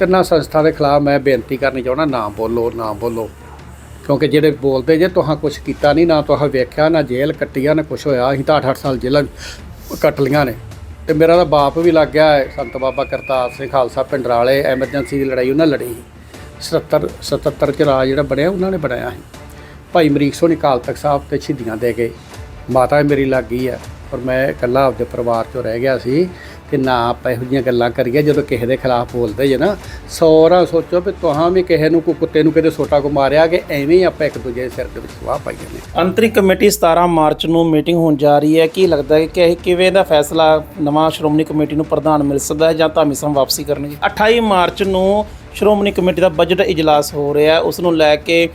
ਤਿੰਨਾਂ ਸੰਸਥਾ ਦੇ ਖਿਲਾਫ ਮੈਂ ਬੇਨਤੀ ਕਰਨੀ ਚਾਹੁੰਦਾ, ਨਾ ਬੋਲੋ ਨਾ ਬੋਲੋ। ਕਿਉਂਕਿ ਜਿਹੜੇ ਬੋਲਦੇ ਜੇ, ਤੁਹਾਂ ਕੁਝ ਕੀਤਾ ਨਹੀਂ ਨਾ ਤੁਹਾਂ ਵੇਖਿਆ, ਨਾ ਜੇਲ੍ਹ ਕੱਟੀਆ, ਨਾ ਕੁਝ ਹੋਇਆ। ਅਸੀਂ ਤਾਂ 8-8 ਸਾਲ ਜੇਲ੍ਹਾਂ ਕੱਟ ਲੀਆਂ ਨੇ। ਤੇ ਮੇਰਾ ਤਾਂ ਬਾਪ ਵੀ ਲੱਗ ਗਿਆ ਹੈ, ਸੰਤ ਬਾਬਾ ਕਰਤਾਰ ਸਿੰਘ ਖਾਲਸਾ ਪਿੰਡਰਾਲੇ ਐਮਰਜੈਂਸੀ ਦੀ ਲੜਾਈ, ਉਹਨਾਂ ਲੜੀ। 77 77 ਚ ਰਾਜ ਜਿਹੜਾ ਬਣਿਆ, ਉਹਨਾਂ ਨੇ ਬਣਾਇਆ ਸੀ। ਭਾਈ ਮਰੀਕ ਸੋਨੀ ਕਾਲ ਤਖਤ ਸਾਹਿਬ ਤੇ ਸ਼ਹੀਦੀਆਂ ਦੇ ਗਏ ਮਾਤਾ ਮੇਰੀ ਲੱਗ ਗਈ ਹੈ। ਔਰ ਮੈਂ ਇਕੱਲਾ ਆਪਦੇ ਪਰਿਵਾਰ ਚੋਂ ਰਹਿ ਗਿਆ ਸੀ। ਤੇ ਨਾ ਆਪਾਂ ਇਹੋ ਜਿਹੀਆਂ ਗੱਲਾਂ ਕਰੀਏ ਜਦੋਂ ਕਿਸੇ ਦੇ ਖਿਲਾਫ ਬੋਲਦੇ ਜੇ ਨਾ ਸੌਰਾ ਸੋਚੋ ਵੀ ਤੁਹਾਂ ਵੀ ਕਿਸੇ ਨੂੰ ਕੋਈ ਕੁੱਤੇ ਨੂੰ ਕਿਤੇ ਸੋਟਾ ਕੋ ਮਾਰਿਆ ਕਿ ਐਵੇਂ ਹੀ ਆਪਾਂ ਇੱਕ ਦੂਜੇ ਦੇ ਸਿਰ ਦੇ ਵਿੱਚ ਸਵਾਹ ਪਾਈ ਜਾਂਦੇ ਅੰਤਰਿਮ ਕਮੇਟੀ 17 ਮਾਰਚ ਨੂੰ ਮੀਟਿੰਗ ਹੋਣ ਜਾ ਰਹੀ ਹੈ। ਕੀ ਲੱਗਦਾ ਹੈ ਕਿ ਇਹ ਕਿਵੇਂ ਦਾ ਫੈਸਲਾ ਨਵਾਂ ਸ਼੍ਰੋਮਣੀ ਕਮੇਟੀ ਨੂੰ ਪ੍ਰਧਾਨ ਮਿਲ ਸਕਦਾ ਹੈ ਜਾਂ ਧਾਮੀ ਸਮ ਵਾਪਸੀ ਕਰਨਗੇ? 28 ਮਾਰਚ ਨੂੰ ਸ਼੍ਰੋਮਣੀ ਕਮੇਟੀ ਦਾ ਬਜਟ ਇਜਲਾਸ ਹੋ ਰਿਹਾ ਉਸ ਨੂੰ ਲੈ ਕੇ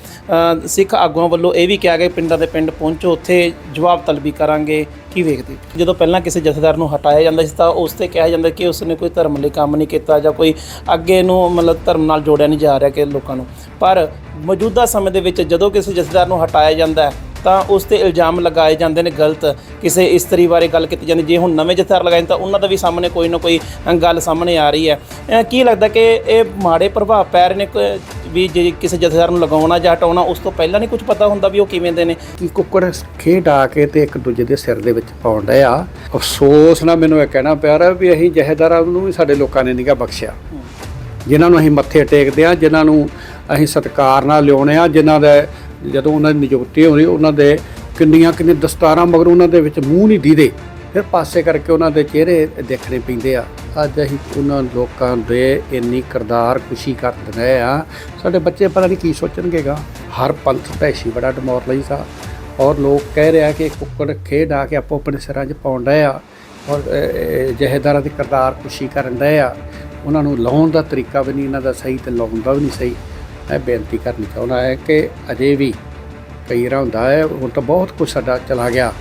ਸਿੱਖ ਆਗੂਆਂ ਵੱਲੋਂ ਇਹ ਵੀ ਕਿਹਾ ਗਿਆ ਕਿ ਪਿੰਡਾਂ ਦੇ ਪਿੰਡ ਪਹੁੰਚੋ, ਉੱਥੇ ਜਵਾਬ ਤਲਬੀ ਕਰਾਂਗੇ। ਕੀ ਵੇਖਦੇ? ਜਦੋਂ ਪਹਿਲਾਂ ਕਿਸੇ ਜਥੇਦਾਰ ਨੂੰ ਹਟਾਇਆ ਜਾਂਦਾ ਸੀ ਤਾਂ ਉਸ ਤੇ ਕਿਹਾ ਜਾਂਦਾ ਕਿ ਉਸਨੇ ਕੋਈ ਧਰਮ ਲਈ ਕੰਮ ਨਹੀਂ ਕੀਤਾ ਜਾਂ ਕੋਈ ਅੱਗੇ ਨੂੰ ਮਤਲਬ ਧਰਮ ਨਾਲ ਜੋੜਿਆ ਨਹੀਂ ਜਾ ਰਿਹਾ ਕਿ ਲੋਕਾਂ ਨੂੰ। ਪਰ ਮੌਜੂਦਾ ਸਮੇਂ ਦੇ ਵਿੱਚ ਜਦੋਂ ਕਿਸੇ ਜਥੇਦਾਰ ਨੂੰ ਹਟਾਇਆ ਜਾਂਦਾ ਹੈ ਤਾਂ ਉਸ ਤੇ ਇਲਜ਼ਾਮ ਲਗਾਏ ਜਾਂਦੇ ਨੇ ਗਲਤ। ਕਿਸੇ ਇਸਤਰੀ ਬਾਰੇ ਗੱਲ ਕੀਤੀ ਜਾਂਦੀ ਜੇ ਹੁਣ ਨਵੇਂ ਜਥੇਦਾਰ ਲਗਾਏ ਤਾਂ ਉਹਨਾਂ ਦਾ ਵੀ ਸਾਹਮਣੇ ਕੋਈ ਨਾ ਕੋਈ ਗੱਲ ਸਾਹਮਣੇ ਆ ਰਹੀ ਹੈ। ਕੀ ਲੱਗਦਾ ਕਿ ਇਹ ਮਾੜੇ ਪ੍ਰਭਾਵ ਪੈ ਰਹੇ ਨੇ ਵੀ ਜੇ ਕਿਸੇ ਜਥੇਦਾਰ ਨੂੰ ਲਗਾਉਣਾ ਜਾਂ ਹਟਾਉਣਾ ਉਸ ਤੋਂ ਪਹਿਲਾਂ ਨਹੀਂ ਕੁਝ ਪਤਾ ਹੁੰਦਾ ਵੀ ਉਹ ਕਿਵੇਂ ਦੇ ਨੇ? ਕਿ ਕੁੱਕੜ ਖੇਡ ਆ ਕੇ ਤੇ ਇੱਕ ਦੂਜੇ ਦੇ ਸਿਰ ਦੇ ਵਿੱਚ ਪਾਉਣ ਆ। ਅਫਸੋਸ ਨਾ ਮੈਨੂੰ ਇਹ ਕਹਿਣਾ ਪਿਆ ਰਿਹਾ ਵੀ ਅਸੀਂ ਜਹੇਦਾਰਾਂ ਨੂੰ ਵੀ ਸਾਡੇ ਲੋਕਾਂ ਨੇ ਨਿਗਾ ਬਖਸ਼ਿਆ। ਜਿਨ੍ਹਾਂ ਨੂੰ ਅਸੀਂ ਮੱਥੇ ਟੇਕਦੇ ਆ ਜਿਨ੍ਹਾਂ ਨੂੰ ਅਸੀਂ ਸਤਿਕਾਰ ਨਾਲ ਲਿਆਉਣੇ ਆ ਜਿਨ੍ਹਾਂ ਦੇ ਜਦੋਂ ਉਹਨਾਂ ਦੀ ਨਿਯੁਕਤੀ ਹੋਣੀ ਉਹਨਾਂ ਦੇ ਕਿੰਨੀਆਂ ਕਿੰਨੀਆਂ ਦਸਤਾਰਾਂ ਮਗਰ ਉਹਨਾਂ ਦੇ ਵਿੱਚ ਮੂੰਹ ਨਹੀਂ ਦੀਦੇ। ਫਿਰ ਪਾਸੇ ਕਰਕੇ ਉਹਨਾਂ ਦੇ ਚਿਹਰੇ ਦੇਖਣੇ ਪੈਂਦੇ ਆ। ਅੱਜ ਅਸੀਂ ਉਹਨਾਂ ਲੋਕਾਂ ਦੇ ਇੰਨੀ ਕਰਦਾਰ ਖੁਸ਼ੀ ਕਰ ਦਿੰਦੇ ਆ। ਸਾਡੇ ਬੱਚੇ ਪਤਾ ਨਹੀਂ ਕੀ ਸੋਚਣਗੇਗਾ। ਹਰ ਪੰਥ ਭੈਸ਼ੀ ਬੜਾ ਡਮੋਰ ਲਈ ਸਾ। ਔਰ ਲੋਕ ਕਹਿ ਰਿਹਾ ਕਿ ਕੁੱਕੜ ਖੇਡ ਆ ਕੇ ਆਪੋ ਆਪਣੇ ਸਿਰਾਂ 'ਚ ਪਾਉਣ ਰਹੇ ਆ। ਔਰ ਜਹੇਦਾਰਾਂ ਦੀ ਕਰਦਾਰ ਖੁਸ਼ੀ ਕਰਨ ਰਹੇ ਆ। ਉਹਨਾਂ ਨੂੰ ਲਾਉਣ ਦਾ ਤਰੀਕਾ ਵੀ ਨਹੀਂ, ਇਹਨਾਂ ਦਾ ਸਹੀ ਤੇ ਲਾਉਣ ਦਾ ਵੀ ਨਹੀਂ ਸਹੀ। ਮੈਂ ਬੇਨਤੀ ਕਰਨੀ ਚਾਹੁੰਦਾ ਹੈ ਕਿ ਅਜੇ ਵੀ ਕਈ ਵਾਰ ਹੁੰਦਾ ਹੈ, ਹੁਣ ਤਾਂ ਬਹੁਤ ਕੁਝ ਸਾਡਾ ਚਲਾ ਗਿਆ।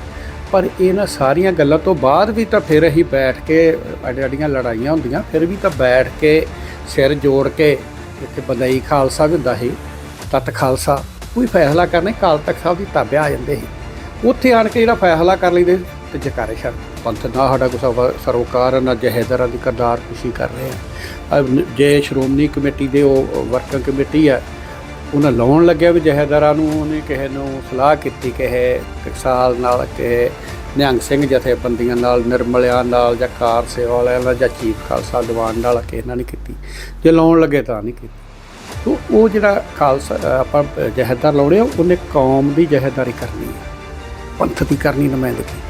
ਪਰ ਇਹਨਾਂ ਸਾਰੀਆਂ ਗੱਲਾਂ ਤੋਂ ਬਾਅਦ ਵੀ ਤਾਂ ਫਿਰ ਅਸੀਂ ਬੈਠ ਕੇ ਅੱਡ ਲੜਾਈਆਂ ਹੁੰਦੀਆਂ, ਫਿਰ ਵੀ ਤਾਂ ਬੈਠ ਕੇ ਸਿਰ ਜੋੜ ਕੇ ਇੱਥੇ ਬੰਦਈ ਖਾਲਸਾ ਵੀ ਹੁੰਦਾ ਸੀ ਤਤ ਖਾਲਸਾ। ਕੋਈ ਫੈਸਲਾ ਕਰਨੇ, ਕਾਲ ਤਖ਼ਤ ਸਾਹਿਬ ਦੀ ਤਾਬਿਆ ਆ ਜਾਂਦੇ ਸੀ। ਉੱਥੇ ਆਣ ਕੇ ਜਿਹੜਾ ਫੈਸਲਾ ਕਰ ਲਈਦੇ, ਤੇ ਜਕਾਰੇ ਛੱਡ ਪੰਥ ਨਾ ਸਾਡਾ ਕੋਈ ਸਰੋਕਾਰ ਨਾ ਜਹੇਦਾਰਾਂ ਦੀ ਕਰਦਾਰ ਖੁਸ਼ੀ ਕਰ ਰਹੇ ਆ। ਜੇ ਸ਼੍ਰੋਮਣੀ ਕਮੇਟੀ ਦੇ ਉਹ ਵਰਕਿੰਗ ਕਮੇਟੀ ਆ ਉਹਨਾਂ ਲਾਉਣ ਲੱਗਿਆ ਵੀ ਜਹੇਦਾਰਾਂ ਨੂੰ ਉਹਨੇ ਕਿਸੇ ਨੂੰ ਸਲਾਹ ਕੀਤੀ ਕਿਸੇ ਟਕਸਾਲ ਨਾਲ ਕਿਸੇ ਨਿਹੰਗ ਸਿੰਘ ਜਥੇਬੰਦੀਆਂ ਨਾਲ ਨਿਰਮਲਿਆਂ ਨਾਲ ਜਾਂ ਕਾਰ ਸੇਵਾ ਵਾਲਿਆਂ ਨਾਲ ਜਾਂ ਚੀਫ ਖਾਲਸਾ ਦੀਵਾਨ ਨਾਲ ਕਿਸੇ ਇਹਨਾਂ ਨੇ ਕੀਤੀ। ਜੇ ਲਾਉਣ ਲੱਗੇ ਤਾਂ ਨਹੀਂ ਕੀਤੀ। ਤੋ ਉਹ ਜਿਹੜਾ ਖਾਲਸਾ ਆਪਾਂ ਜਹੇਦਾਰ ਲਾਉਣੇ ਆ, ਉਹਨੇ ਕੌਮ ਦੀ ਜਹੇਦਾਰੀ ਕਰਨੀ ਹੈ ਪੰਥ ਦੀ ਕਰਨੀ ਨੁਮਾਇੰਦਗੀ।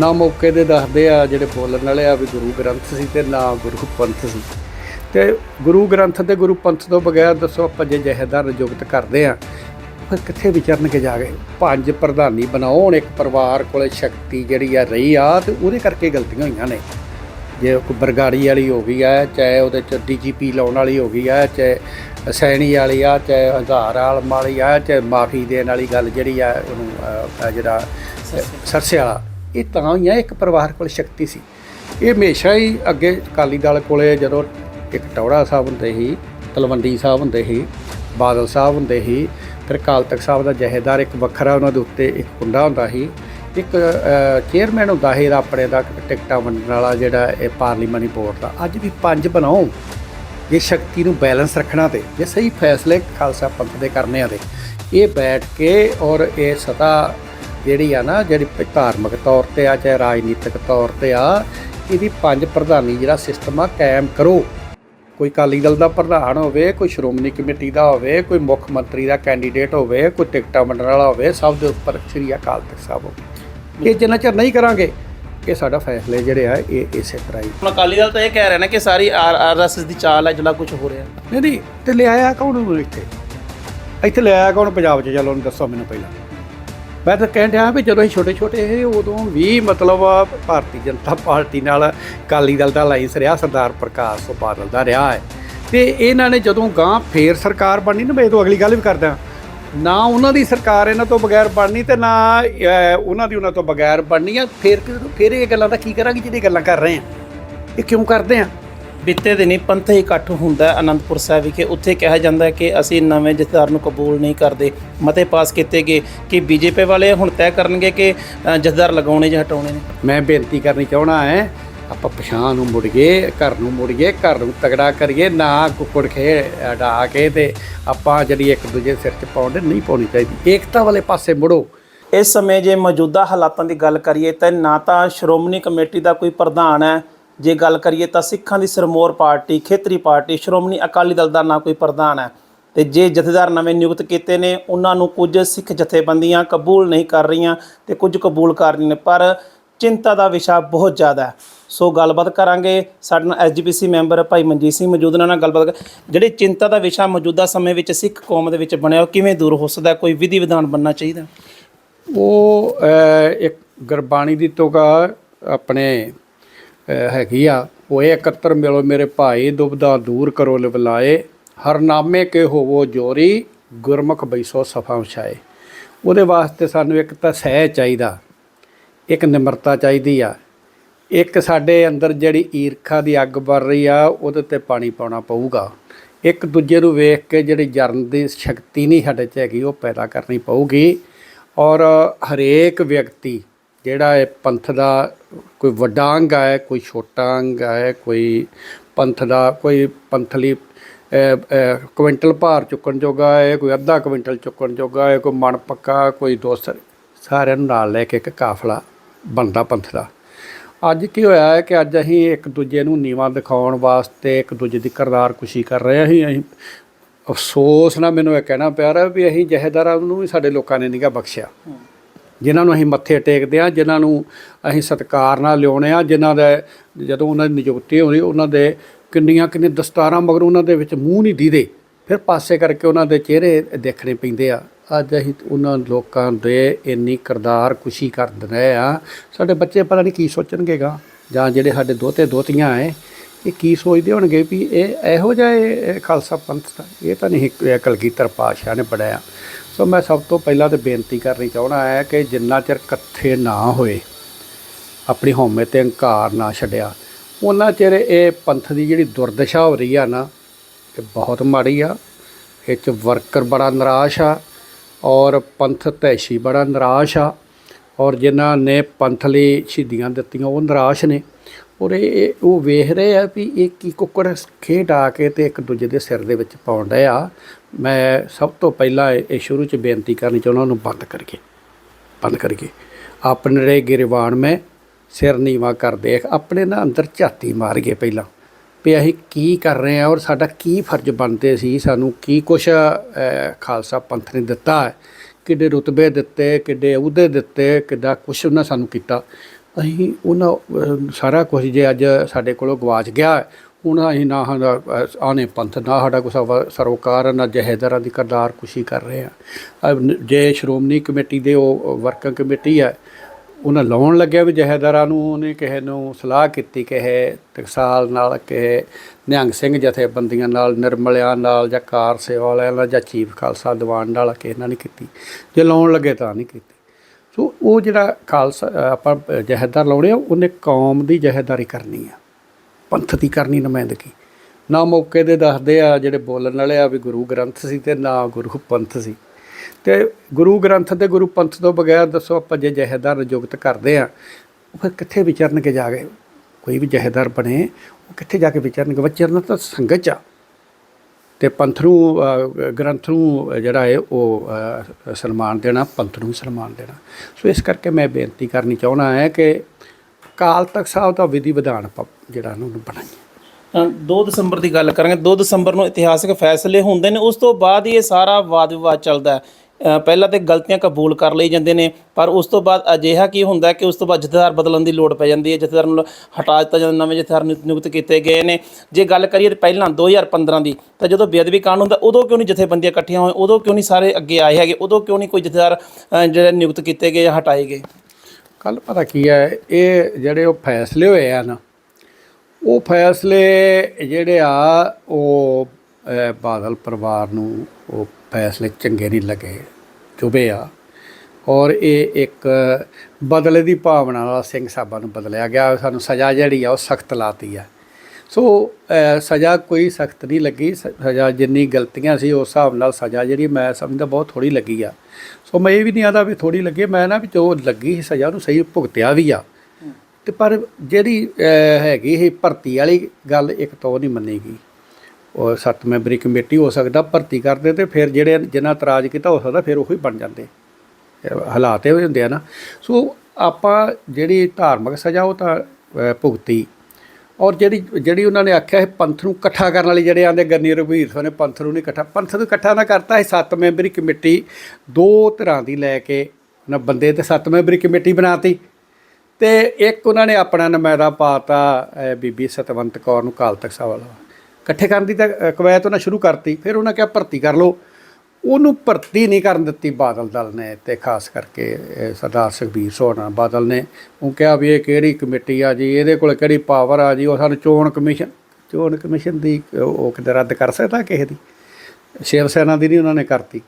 ਨਾ ਮੌਕੇ ਦੇ ਦੱਸਦੇ ਆ ਜਿਹੜੇ ਬੋਲਣ ਵਾਲੇ ਆ ਵੀ ਗੁਰੂ ਗ੍ਰੰਥ ਸੀ ਤੇ ਨਾ ਗੁਰੂ ਪੰਥ ਸੀ। ਤੇ ਗੁਰੂ ਗ੍ਰੰਥ ਤੇ ਗੁਰੂ ਪੰਥ ਤੋਂ ਬਗੈਰ ਦੱਸੋ ਆਪਾਂ ਜੇ ਜਹੇਦਾਰ ਨਿਯੁਕਤ ਕਰਦੇ ਆ ਫਿਰ ਕਿੱਥੇ ਵਿਚਰਨਗੇ ਜਾ ਕੇ ਪੰਜ ਪ੍ਰਧਾਨੀ ਬਣਾਓ ਹੁਣ ਇੱਕ ਪਰਿਵਾਰ ਕੋਲੇ ਸ਼ਕਤੀ ਜਿਹੜੀ ਆ ਰਹੀ ਆ ਤੇ ਉਹਦੇ ਕਰਕੇ ਗਲਤੀਆਂ ਹੋਈਆਂ ਨੇ। ਜੇ ਕੋਈ ਬਰਗਾੜੀ ਵਾਲੀ ਹੋ ਗਈ ਹੈ ਚਾਹੇ ਉਹਦੇ ਚ ਡੀਜੀਪੀ ਲਾਉਣ ਵਾਲੀ ਹੋ ਗਈ ਹੈ ਚਾਹੇ ਸੈਣੀ ਵਾਲੀ ਆ ਚਾਹੇ ਹਜ਼ਾਰ ਵਾਲੀ ਆ ਚਾਹੇ ਮਾਫੀ ਦੇਣ ਵਾਲੀ ਗੱਲ ਜਿਹੜੀ ਆ ਉਹਨੂੰ ਜਿਹੜਾ ਸਰਸੇ ਵਾਲਾ। ਇਹ ਤਾਂ ਹੀ ਹੋਈਆਂ ਇੱਕ ਪਰਿਵਾਰ ਕੋਲ ਸ਼ਕਤੀ ਸੀ। ਇਹ ਹਮੇਸ਼ਾ ਹੀ ਅੱਗੇ ਅਕਾਲੀ ਦਲ ਕੋਲੇ ਜਦੋਂ ਇੱਕ ਟੌੜਾ ਸਾਹਿਬ ਹੁੰਦੇ ਸੀ, ਤਲਵੰਡੀ ਸਾਹਿਬ ਹੁੰਦੇ ਸੀ, ਬਾਦਲ ਸਾਹਿਬ ਹੁੰਦੇ ਸੀ, ਫਿਰ ਅਕਾਲ ਤਖਤ ਸਾਹਿਬ ਦਾ ਜਹੇਦਾਰ ਇੱਕ ਵੱਖਰਾ ਉਹਨਾਂ ਦੇ ਉੱਤੇ ਇੱਕ ਕੁੰਡਾ ਹੁੰਦਾ ਸੀ। ਇੱਕ ਚੇਅਰਮੈਨ ਹੁੰਦਾ ਸੀ ਇਹਦਾ ਆਪਣੇ ਦਾ ਟਿਕਟਾਂ ਵੰਡਣ ਵਾਲਾ ਜਿਹੜਾ ਇਹ ਪਾਰਲੀਮਾਨੀ ਬੋਰਡ ਦਾ। ਅੱਜ ਵੀ ਪੰਜ ਬਣਾਓ, ਜੇ ਸ਼ਕਤੀ ਨੂੰ ਬੈਲੈਂਸ ਰੱਖਣਾ ਤੇ, ਜੇ ਸਹੀ ਫੈਸਲੇ ਖਾਲਸਾ ਪੰਥ ਦੇ ਕਰਨੇ ਆ ਤੇ। ਇਹ ਬੈਠ ਕੇ ਔਰ ਇਹ ਸਤਾ ਜਿਹੜੀ ਆ ਨਾ ਜਿਹੜੀ ਧਾਰਮਿਕ ਤੌਰ ਤੇ ਆ ਚਾਹੇ ਰਾਜਨੀਤਿਕ ਤੌਰ ਤੇ ਆ ਇਹਦੀ ਪੰਜ ਪ੍ਰਧਾਨੀ ਜਿਹੜਾ ਸਿਸਟਮ ਆ ਕਾਇਮ ਕਰੋ। ਕੋਈ ਅਕਾਲੀ ਦਲ ਦਾ ਪ੍ਰਧਾਨ ਹੋਵੇ ਕੋਈ ਸ਼੍ਰੋਮਣੀ ਕਮੇਟੀ ਦਾ ਹੋਵੇ ਕੋਈ ਮੁੱਖ ਮੰਤਰੀ ਦਾ ਕੈਂਡੀਡੇਟ ਹੋਵੇ ਕੋਈ ਟਿਕਟਾਂ ਵੰਡਣ ਵਾਲਾ ਹੋਵੇ ਸਭ ਦੇ ਉੱਪਰ ਸ੍ਰੀ ਅਕਾਲ ਤਖਤ ਸਾਹਿਬ ਹੋਵੇ। ਇਹ ਜਿੰਨਾ ਚਿਰ ਨਹੀਂ ਕਰਾਂਗੇ ਇਹ ਸਾਡਾ ਫੈਸਲੇ ਜਿਹੜੇ ਆ ਇਹ ਇਸੇ ਤਰ੍ਹਾਂ ਹੀ। ਹੁਣ ਅਕਾਲੀ ਦਲ ਤਾਂ ਇਹ ਕਹਿ ਰਿਹਾ ਨਾ ਕਿ ਸਾਰੀ ਆਰਐਸਐਸ ਦੀ ਚਾਲ ਹੈ ਜਿਹੜਾ ਕੁਝ ਹੋ ਰਿਹਾ। ਨਹੀਂ ਨਹੀਂ ਤੇ ਲਿਆਇਆ ਕੌਣ ਉਹਨੂੰ ਇੱਥੇ? ਇੱਥੇ ਲਿਆਇਆ ਕੌਣ ਪੰਜਾਬ 'ਚ? ਚਲੋ ਉਹਨੂੰ ਦੱਸੋ ਮੈਨੂੰ ਪਹਿਲਾਂ। ਮੈਂ ਤਾਂ ਕਹਿਣ ਡਿਆ ਵੀ ਜਦੋਂ ਅਸੀਂ ਛੋਟੇ ਛੋਟੇ ਸੀ, ਉਦੋਂ ਵੀ ਮਤਲਬ ਭਾਰਤੀ ਜਨਤਾ ਪਾਰਟੀ ਨਾਲ ਅਕਾਲੀ ਦਲ ਦਾ ਲਾਈਨਸ ਰਿਹਾ, ਸਰਦਾਰ ਪ੍ਰਕਾਸ਼ ਸਿੰਘ ਬਾਦਲ ਦਾ ਰਿਹਾ ਹੈ। ਤੇ ਇਹਨਾਂ ਨੇ ਜਦੋਂ ਗਾਂ ਫੇਰ ਸਰਕਾਰ ਬਣਨੀ, ਨਾ ਮੈਂ ਇਹ ਤੋਂ ਅਗਲੀ ਗੱਲ ਵੀ ਕਰਦਾ। ਨਾ ਉਹਨਾਂ ਦੀ ਸਰਕਾਰ ਇਹਨਾਂ ਤੋਂ ਬਗੈਰ ਬਣਨੀ ਤੇ ਨਾ ਉਹਨਾਂ ਦੀ ਉਹਨਾਂ ਤੋਂ ਬਗੈਰ ਬਣਨੀ ਆ। ਫੇਰ ਫੇਰ ਇਹ ਗੱਲਾਂ ਦਾ ਕੀ ਕਰਾਂਗੇ ਜਿਹੜੀ ਗੱਲਾਂ ਕਰ ਰਹੇ ਆ। ਇਹ ਕਿਉਂ ਕਰਦੇ ਆ? ਬੀਤੇ ਦਿਨੀ ਪੰਥ ਇਕੱਠ ਹੁੰਦਾ ਅਨੰਦਪੁਰ ਸਾਹਿਬ ਵਿਖੇ। ਉੱਥੇ ਕਿਹਾ ਜਾਂਦਾ ਹੈ ਕਿ ਅਸੀਂ ਨਵੇਂ ਜਥੇਦਾਰ ਨੂੰ ਕਬੂਲ ਨਹੀਂ ਕਰਦੇ। ਮਤੇ ਪਾਸ ਕੀਤੇ ਗਏ ਕਿ ਬੀਜੇਪੀ ਵਾਲੇ ਹੁਣ ਤੈਅ ਕਰਨਗੇ ਕਿ ਜਥੇਦਾਰ ਲਗਾਉਣੇ ਜਾਂ ਹਟਾਉਣੇ ਨੇ। ਮੈਂ ਬੇਨਤੀ ਕਰਨੀ ਚਾਹਣਾ ਹੈ ਆਪਾਂ ਪਛਾਣ ਨੂੰ ਮੁੜੀਏ ਘਰ ਨੂੰ ਮੁੜੀਏ ਘਰ ਨੂੰ ਤਗੜਾ ਕਰੀਏ ਨਾ ਕੁੱਕੜ ਖੇ ਡਾ ਕੇ ਤੇ ਆਪਾਂ ਜਿਹੜੀ ਇੱਕ ਦੂਜੇ ਸਿਰ 'ਚ ਪਾਉਂਦੇ ਨਹੀਂ ਪਾਉਣੀ ਚਾਹੀਦੀ। ਏਕਤਾ ਵਾਲੇ ਪਾਸੇ ਮੁੜੋ। ਇਸ ਸਮੇਂ ਜੇ ਮੌਜੂਦਾ ਹਾਲਾਤਾਂ ਦੀ ਗੱਲ ਕਰੀਏ ਤਾਂ ਨਾ ਤਾਂ ਸ਼੍ਰੋਮਣੀ ਕਮੇਟੀ ਦਾ ਕੋਈ ਪ੍ਰਧਾਨ ਹੈ ਜੇ ਗੱਲ ਕਰੀਏ ਤਾਂ ਸਿੱਖਾਂ ਦੀ ਸਰਮੋਰ ਪਾਰਟੀ, ਖੇਤਰੀ ਪਾਰਟੀ, ਸ਼੍ਰੋਮਣੀ ਅਕਾਲੀ ਦਲ ਦਾ ਨਾ ਕੋਈ ਪ੍ਰਧਾਨ ਹੈ। ਤੇ ਜੇ ਜਥੇਦਾਰ ਨਵੇਂ ਨਿਯੁਕਤ ਕੀਤੇ ਨੇ, ਉਹਨਾਂ ਨੂੰ ਕੁਝ ਸਿੱਖ ਜਥੇਬੰਦੀਆਂ ਕਬੂਲ ਨਹੀਂ ਕਰ ਰਹੀਆਂ ਤੇ ਕੁਝ ਕਬੂਲ ਕਰ ਰਹੀਆਂ ਨੇ, ਪਰ ਚਿੰਤਾ ਦਾ ਵਿਸ਼ਾ ਬਹੁਤ ਜ਼ਿਆਦਾ ਹੈ। ਸੋ ਗੱਲਬਾਤ ਕਰਾਂਗੇ ਸਾਡੇ ਨਾਲ ਐਸਜੀਪੀਸੀ ਮੈਂਬਰ ਭਾਈ ਮਨਜੀਤ ਸਿੰਘ ਮੌਜੂਦ ਨੇ, ਉਹਨਾਂ ਨਾਲ ਗੱਲਬਾਤ ਕਰ- ਜਿਹੜੀ ਚਿੰਤਾ ਦਾ ਵਿਸ਼ਾ ਮੌਜੂਦਾ ਸਮੇਂ ਵਿੱਚ ਸਿੱਖ ਕੌਮ ਦੇ ਵਿੱਚ ਬਣਿਆ, ਉਹ ਕਿਵੇਂ ਦੂਰ ਹੋ ਸਕਦਾ ਕੋਈ ਵਿਧੀ ਵਿਧਾਨ ਬਣਨਾ ਚਾਹੀਦਾ? ਉਹ ਇੱਕ ਗੁਰਬਾਣੀ ਦੀ ਤੋਗਾ ਆਪਣੇ ਹੈਗੀ ਆ, ਉਹ ਇਕੱਤਰ ਮਿਲੋ ਮੇਰੇ ਭਾਈ ਦੁਬਦਾ ਦੂਰ ਕਰੋ ਲਿਵਲਾਏ ਹਰਨਾਮੇ ਕੇ ਹੋਵੋ ਜੋਰੀ, ਗੁਰਮੁਖ ਬੈਸੋ ਸਫਾ ਵਿਛਾਏ। ਉਹਦੇ ਵਾਸਤੇ ਸਾਨੂੰ ਇੱਕ ਤਾਂ ਸਹਿ ਚਾਹੀਦਾ, ਇੱਕ ਨਿਮਰਤਾ ਚਾਹੀਦੀ ਆ, ਇੱਕ ਸਾਡੇ ਅੰਦਰ ਜਿਹੜੀ ਈਰਖਾ ਦੀ ਅੱਗ ਬਲ ਰਹੀ ਆ, ਉਹਦੇ ਤੇ ਪਾਣੀ ਪਾਉਣਾ ਪਊਗਾ। ਇੱਕ ਦੂਜੇ ਨੂੰ ਵੇਖ ਕੇ ਜਿਹੜੀ ਜਰਨ ਦੀ ਸ਼ਕਤੀ ਨਹੀਂ ਸਾਡੇ 'ਚ ਹੈਗੀ, ਉਹ ਪੈਦਾ ਕਰਨੀ ਪਊਗੀ। ਔਰ ਹਰੇਕ ਵਿਅਕਤੀ ਜਿਹੜਾ ਇਹ ਪੰਥ ਦਾ ਕੋਈ ਵੱਡਾ ਅੰਗ ਹੈ, ਕੋਈ ਛੋਟਾ ਅੰਗ ਹੈ, ਕੋਈ ਪੰਥ ਦਾ, ਕੋਈ ਪੰਥ ਲਈ ਕੁਇੰਟਲ ਭਾਰ ਚੁੱਕਣ ਜੋਗਾ ਹੈ, ਕੋਈ ਅੱਧਾ ਕੁਇੰਟਲ ਚੁੱਕਣ ਜੋਗਾ ਹੈ, ਕੋਈ ਮਨ ਪੱਕਾ, ਕੋਈ ਦੋਸਤ, ਸਾਰਿਆਂ ਨੂੰ ਨਾਲ ਲੈ ਕੇ ਇੱਕ ਕਾਫਲਾ ਬਣਦਾ ਪੰਥ ਦਾ। ਅੱਜ ਕੀ ਹੋਇਆ ਹੈ ਕਿ ਅੱਜ ਅਸੀਂ ਇੱਕ ਦੂਜੇ ਨੂੰ ਨੀਵਾ ਦਿਖਾਉਣ ਵਾਸਤੇ ਇੱਕ ਦੂਜੇ ਦੀ ਕਰਦਾਰ ਕੁਸ਼ੀ ਕਰ ਰਹੇ ਹਾਂ। ਅਸੀਂ ਅਸੀਂ ਅਫਸੋਸ ਨਾਲ ਮੈਨੂੰ ਇਹ ਕਹਿਣਾ ਪਿਆ ਰਿਹਾ ਵੀ ਅਸੀਂ ਜਹੇਦਾਰਾਂ ਨੂੰ ਵੀ ਸਾਡੇ ਲੋਕਾਂ ਨੇ ਨਿਗਾ ਬਖਸ਼ਿਆ। ਜਿਨ੍ਹਾਂ ਨੂੰ ਅਸੀਂ ਮੱਥੇ ਟੇਕਦੇ ਆ ਜਿਨ੍ਹਾਂ ਨੂੰ ਅਸੀਂ ਸਤਿਕਾਰ ਨਾਲ ਲਿਆਉਣੇ ਆ ਜਿਨ੍ਹਾਂ ਦਾ ਜਦੋਂ ਉਹਨਾਂ ਦੀ ਨਿਯੁਕਤੀ ਹੋਣੀ ਉਹਨਾਂ ਦੇ ਕਿੰਨੀਆਂ ਕਿੰਨੀਆਂ ਦਸਤਾਰਾਂ ਮਗਰ ਉਹਨਾਂ ਦੇ ਵਿੱਚ ਮੂੰਹ ਨਹੀਂ ਦੀਦੇ। ਫਿਰ ਪਾਸੇ ਕਰਕੇ ਉਹਨਾਂ ਦੇ ਚਿਹਰੇ ਦੇਖਣੇ ਪੈਂਦੇ ਆ। ਅੱਜ ਅਸੀਂ ਉਹਨਾਂ ਲੋਕਾਂ ਦੇ ਇੰਨੀ ਕਰਦਾਰ ਖੁਸ਼ੀ ਕਰ ਦਿੰਦੇ ਆ ਸਾਡੇ ਬੱਚੇ ਪਤਾ ਨਹੀਂ ਕੀ ਸੋਚਣਗੇਗਾ, ਜਾਂ ਜਿਹੜੇ ਸਾਡੇ ਦੋਤੇ ਦੋਤੀਆਂ ਐ, ਇਹ ਕੀ ਸੋਚਦੇ ਹੋਣਗੇ ਵੀ ਇਹ ਇਹੋ ਜਿਹਾ ਇਹ ਖਾਲਸਾ ਪੰਥ ਦਾ, ਇਹ ਤਾਂ ਨਹੀਂ ਇਹ ਕਲਗੀਧਰ ਪਾਤਸ਼ਾਹ ਨੇ ਪੜਾਇਆ ਸੋ ਮੈਂ ਸਭ ਤੋਂ ਪਹਿਲਾਂ ਤੇ ਬੇਨਤੀ ਕਰਨੀ ਚਾਹਣਾ ਹੈ ਕਿ ਜਿੰਨਾ ਚਿਰ ਇਕੱਠੇ ਨਾ ਹੋਏ, ਆਪਣੀ ਹਉਮੈ ਤੇ ਹੰਕਾਰ ਨਾ ਛੱਡਿਆ, ਉਹਨਾਂ ਚਿਰ ਇਹ ਪੰਥ ਦੀ ਜਿਹੜੀ ਦੁਰਦਸ਼ਾ ਹੋ ਰਹੀ ਆ ਨਾ, ਇਹ ਬਹੁਤ ਮਾੜੀ ਆ, ਇਹ ਚ ਵਰਕਰ ਬੜਾ ਨਿਰਾਸ਼ ਆ ਔਰ ਪੰਥ ਤੈਸ਼ੀ ਬੜਾ ਨਿਰਾਸ਼ ਆ ਔਰ ਜਿਨ੍ਹਾਂ ਨੇ ਪੰਥ ਲਈ ਸ਼ਹੀਦੀਆਂ ਦਿੱਤੀਆਂ ਉਹ ਨਿਰਾਸ਼ ਨੇ ਔਰ ਇਹ ਉਹ ਵੇਖ ਰਹੇ ਆ ਵੀ ਇਹ ਕੀ ਕੁੱਕੜ ਖੇਡ ਆ ਕੇ ਤੇ ਇੱਕ ਦੂਜੇ ਦੇ ਸਿਰ ਦੇ ਵਿੱਚ ਪਾਉਣ ਡਏ ਆ ਮੈਂ ਸਭ ਤੋਂ ਪਹਿਲਾਂ ਇਹ ਸ਼ੁਰੂ ਚ ਬੇਨਤੀ ਕਰਨੀ ਚਾਹੁੰਦਾ ਉਹਨੂੰ ਬੰਦ ਕਰਕੇ। ਬੰਦ ਕਰੀਏ ਆਪਣੇ ਰੇ ਗਿਰਵਾਨ ਮੈਂ, ਸਿਰ ਨੀਵਾ ਕਰ ਦੇਖ, ਆਪਣੇ ਨਾ ਅੰਦਰ ਝਾਤੀ ਮਾਰ ਗਏ ਪਹਿਲਾਂ। ਵੀ ਅਸੀਂ ਕੀ ਕਰ ਰਹੇ ਹਾਂ ਔਰ ਸਾਡਾ ਕੀ ਫਰਜ਼ ਬਣਦੇ ਸੀ, ਸਾਨੂੰ ਕੀ ਕੁਛ ਖਾਲਸਾ ਪੰਥ ਨੇ ਦਿੱਤਾ ਹੈ। ਕਿੱਡੇ ਰੁਤਬੇ ਦਿੱਤੇ, ਕਿੱਡੇ ਅਹੁਦੇ ਦਿੱਤੇ, ਕਿੱਡਾ ਕੁਛ ਉਹਨਾਂ ਸਾਨੂੰ ਕੀਤਾ। ਅਸੀਂ ਉਹਨਾਂ ਸਾਰਾ ਕੁਝ ਜੇ ਅੱਜ ਸਾਡੇ ਕੋਲੋਂ ਗਵਾਚ ਗਿਆ ਉਹਨਾਂ ਹੁਣ ਅਸੀਂ ਨਾ ਸਾਡਾ, ਅਹ, ਆਨੇ ਪੰਥ ਨਾ ਸਾਡਾ ਕੁਛ ਸਰੋਕਾਰ ਨਾ ਜਹੇਦਾਰਾਂ ਦੀ ਕਰਦਾਰ ਕੁਸ਼ੀ ਕਰ ਰਹੇ ਆ ਜੇ ਸ਼੍ਰੋਮਣੀ ਕਮੇਟੀ ਦੇ ਉਹ ਵਰਕਿੰਗ ਕਮੇਟੀ ਹੈ ਉਹਨਾਂ ਲਾਉਣ ਲੱਗਿਆ ਵੀ ਜਹੇਦਾਰਾਂ ਨੂੰ ਉਹਨੇ ਕਿਸੇ ਨੂੰ ਸਲਾਹ ਕੀਤੀ ਕਿਸੇ ਟਕਸਾਲ ਨਾਲ ਕਿਸੇ ਨਿਹੰਗ ਸਿੰਘ ਜਥੇਬੰਦੀਆਂ ਨਾਲ ਨਿਰਮਲਿਆਂ ਨਾਲ ਜਾਂ ਕਾਰ ਸੇਵਾ ਵਾਲਿਆਂ ਨਾਲ ਜਾਂ ਚੀਫ ਖਾਲਸਾ ਦੀਵਾਨ ਨਾਲ ਕਿਸੇ ਨਾਲ ਨਹੀਂ ਕੀਤੀ। ਜੇ ਲਾਉਣ ਲੱਗੇ ਤਾਂ ਨਹੀਂ ਕੀਤੀ। ਸੋ ਉਹ ਜਿਹੜਾ ਖਾਲਸਾ ਆਪਾਂ ਅ, ਜਹੇਦਾਰ ਲਾਉਣੇ ਆ ਉਹਨੇ ਕੌਮ ਦੀ ਜਹੇਦਾਰੀ ਕਰਨੀ ਆ। ਪੰਥ ਦੀ ਕਰਨੀ ਨੁਮਾਇੰਦਗੀ। ਨਾ ਮੌਕੇ ਦੇ ਦੱਸਦੇ ਆ ਜਿਹੜੇ ਬੋਲਣ ਵਾਲੇ ਆ ਵੀ ਗੁਰੂ ਗ੍ਰੰਥ ਸੀ ਤੇ ਨਾ ਗੁਰੂ ਪੰਥ ਸੀ। ਤੇ ਗੁਰੂ ਗ੍ਰੰਥ ਤੇ ਗੁਰੂ ਪੰਥ ਤੋਂ ਬਗੈਰ ਦੱਸੋ ਆਪਾਂ ਜੇ ਜਹੇਦਾਰ ਨਿਯੁਕਤ ਕਰਦੇ ਆ, ਉਹ ਫਿਰ ਕਿੱਥੇ ਵਿਚਰਨਗੇ ਜਾ ਗਏ ਕੋਈ ਵੀ ਜਹੇਦਾਰ ਬਣੇ, ਉਹ ਕਿੱਥੇ ਜਾ ਕੇ ਵਿਚਰਨਗੇ? ਵਿਚਰਨ ਤਾਂ ਸੰਗਤ 'ਚ ਆ। ਤੇ ਪੰਥ ਨੂੰ ਗ੍ਰੰਥ ਨੂੰ ਜਿਹੜਾ ਹੈ ਉਹ ਸਨਮਾਨ ਦੇਣਾ, ਪੰਥ ਨੂੰ ਸਨਮਾਨ ਦੇਣਾ। ਸੋ ਇਸ ਕਰਕੇ ਮੈਂ ਬੇਨਤੀ ਕਰਨੀ ਚਾਹੁੰਦਾ ਹੈ ਕਿ ਅਕਾਲ ਤਖਤ ਸਾਹਿਬ ਦਾ ਵਿਧੀ ਵਿਧਾਨ ਆਪਾਂ ਜਿਹੜਾ ਉਹਨੂੰ ਬਣਾਈਏ। 2 ਦਸੰਬਰ ਦੀ ਗੱਲ ਕਰਾਂਗੇ 2 ਦਸੰਬਰ ਨੂੰ ਇਤਿਹਾਸਿਕ ਫੈਸਲੇ ਹੁੰਦੇ ਨੇ ਉਸ ਤੋਂ ਬਾਅਦ ਹੀ ਇਹ ਸਾਰਾ ਵਾਦ ਵਿਵਾਦ ਚੱਲਦਾ ਹੈ। ਅ, ਪਹਿਲਾਂ ਤੇ ਗਲਤੀਆਂ ਕਬੂਲ ਕਰ ਲਈ ਜਾਂਦੇ ਨੇ ਪਰ ਉਸ ਤੋਂ ਬਾਅਦ ਅਜਿਹਾ ਕੀ ਹੁੰਦਾ ਹੈ ਕਿ ਉਸ ਤੋਂ ਬਾਅਦ ਜਥੇਦਾਰ ਬਦਲਣ ਦੀ ਲੋੜ ਪੈ ਜਾਂਦੀ ਹੈ ਜਥੇਦਾਰ ਨੂੰ ਹਟਾ ਦਿੱਤਾ ਜਾਂਦਾ ਨਵੇਂ ਜਥੇਦਾਰ ਨਿਯੁ- ਨਿਯੁਕਤ ਕੀਤੇ ਗਏ ਨੇ। ਜੇ ਗੱਲ ਕਰੀਏ ਤਾਂ ਪਹਿਲਾਂ 2015 ਦੀ ਤਾਂ ਜਦੋਂ ਬੇਅਦਬੀ ਕਾਨੂੰਨ ਹੁੰਦਾ ਉਦੋਂ ਕਿਉਂ ਨਹੀਂ ਜਥੇਬੰਦੀਆਂ ਇਕੱਠੀਆਂ ਹੋਏ ਉਦੋਂ ਕਿਉਂ ਨਹੀਂ ਸਾਰੇ ਅੱਗੇ ਆਏ ਹੈਗੇ ਉਦੋਂ ਕਿਉਂ ਨਹੀਂ ਕੋਈ ਜਥੇਦਾਰ ਅ, ਜਿਹੜੇ ਨਿਯੁਕਤ ਕੀਤੇ ਗਏ ਜਾਂ ਹਟਾਏ ਗਏ? ਕੱਲ ਪਤਾ ਕੀ ਹੈ, ਇਹ ਜਿਹੜੇ ਉਹ ਫੈਸਲੇ ਹੋਏ ਆ ਨਾ, ਉਹ ਫੈਸਲੇ ਜਿਹੜੇ ਆ, ਉਹ ਬਾਦਲ ਪਰਿਵਾਰ ਨੂੰ ਉਹ ਫੈਸਲੇ ਚੰਗੇ ਨਹੀਂ ਲੱਗੇ ਚੁਭੇ ਆ। ਔਰ ਇਹ ਇੱਕ ਬਦਲੇ ਦੀ ਭਾਵਨਾ ਨਾਲ ਸਿੰਘ ਸਾਹਿਬਾਂ ਨੂੰ ਬਦਲਿਆ ਗਿਆ, ਸਾਨੂੰ ਸਜ਼ਾ ਜਿਹੜੀ ਆ, ਉਹ ਸਖਤ ਲਾਤੀ ਆ। ਸੋ ਸਜ਼ਾ ਕੋਈ ਸਖਤ ਨਹੀਂ ਲੱਗੀ, ਸ- ਸਜ਼ਾ ਜਿੰਨੀ ਗਲਤੀਆਂ ਸੀ, ਉਸ ਹਿਸਾਬ ਨਾਲ ਸਜ਼ਾ ਜਿਹੜੀ ਮੈਂ ਸਮਝਦਾ ਬਹੁਤ ਥੋੜੀ ਲੱਗੀ ਆ। ਸੋ ਮੈਂ ਇਹ ਵੀ ਨਹੀਂ ਆਦਾ ਵੀ ਥੋੜੀ ਲੱਗੀ ਮੈਂ ਨਾ ਵੀ ਜੋ ਲੱਗੀ ਸਜ਼ਾ ਉਹਨੂੰ ਸਹੀ ਭੁਗਤਿਆ ਵੀ ਆ। ਤੇ ਪਰ ਜਿਹੜੀ ਹੈਗੀ ਇਹ ਭਰਤੀ ਵਾਲੀ ਗੱਲ ਇੱਕ ਤੋਂ ਨਹੀਂ ਮੰਨੀ ਗਈ ਉਹ ਸੱਤ ਮੈਂਬਰੀ ਕਮੇਟੀ ਹੋ ਸਕਦਾ ਭਰਤੀ ਕਰਦੇ ਤੇ ਫਿਰ ਜਿਹੜੇ ਜਿਨ੍ਹਾਂ ਇਤਰਾਜ਼ ਕੀਤਾ ਹੋ ਸਕਦਾ ਫਿਰ ਉਹੀ ਬਣ ਜਾਂਦੇ। ਹਾਲਾਤ ਇਹ ਹੁੰਦੇ ਆ ਨਾ। ਸੋ ਆਪਾਂ ਜਿਹੜੀ ਧਾਰਮਿਕ ਸਜ਼ਾ ਉਹ ਤਾਂ ਭੁਗਤੀ ਔਰ ਜਿਹੜੀ ਜਿਹੜੀ ਉਹਨਾਂ ਨੇ ਆਖਿਆ ਇਹ ਪੰਥ ਨੂੰ ਇਕੱਠਾ ਕਰਨ ਵਾਲੀ ਜਿਹੜੇ ਆਂਦੇ ਗਰਨੀ ਰਘਵੀਰ ਸਿੰਘ ਨੇ ਪੰਥ ਨੂੰ ਨਹੀਂ ਇਕੱਠਾ ਪੰਥ ਨੂੰ ਇਕੱਠਾ ਨਾ ਕਰਤਾ ਇਹ ਸੱਤ ਮੈਂਬਰੀ ਕਮੇਟੀ ਦੋ ਤਰ੍ਹਾਂ ਦੀ ਲੈ ਕੇ ਨਾ ਬੰਦੇ ਤੇ ਸੱਤ ਮੈਂਬਰੀ ਕਮੇਟੀ ਬਣਾਤੀ। ਤੇ ਇੱਕ ਉਹਨਾਂ ਨੇ ਆਪਣਾ ਨੁਮਾਇੰਦਾ ਪਾਤਾ ਅਹ, ਬੀਬੀ ਸਤਵੰਤ ਕੌਰ ਨੂੰ ਕਾਲ ਤਖਤ ਸਾਹਿਬ ਵਾਲਾ। ਇਕੱਠੇ ਕਰਨ ਦੀ ਤਾਂ ਕਵਾਇਤ ਉਹਨਾਂ ਸ਼ੁਰੂ ਕਰਤੀ ਫਿਰ ਉਹਨਾਂ ਕਿਹਾ ਭਰਤੀ ਕਰ ਲਓ। ਉਹਨੂੰ ਭਰਤੀ ਨਹੀਂ ਕਰਨ ਦਿੱਤੀ ਬਾਦਲ ਦਲ ਨੇ ਤੇ ਖਾਸ ਕਰਕੇ ਸਰਦਾਰ ਸੁਖਬੀਰ ਸੋਹਣਾ ਬਾਦਲ ਨੇ। ਉਹ ਕਿਹਾ ਵੀ ਇਹ ਕਿਹੜੀ ਕਮੇਟੀ ਆ ਜੀ ਇਹਦੇ ਕੋਲ ਕਿਹੜੀ ਪਾਵਰ ਆ ਜੀ ਉਹ ਸਾਨੂੰ ਚੋਣ ਕਮਿਸ਼ਨ ਚੋਣ ਕਮਿਸ਼ਨ ਦੀ ਉਹ ਉਹ ਕਿਤੇ ਰੱਦ ਕਰ ਸਕਦਾ ਕਿਸੇ ਦੀ? ਸ਼ਿਵ ਸੈਨਾ ਦੀ ਨਹੀਂ ਉਹਨਾਂ ਨੇ ਕਰਤੀ।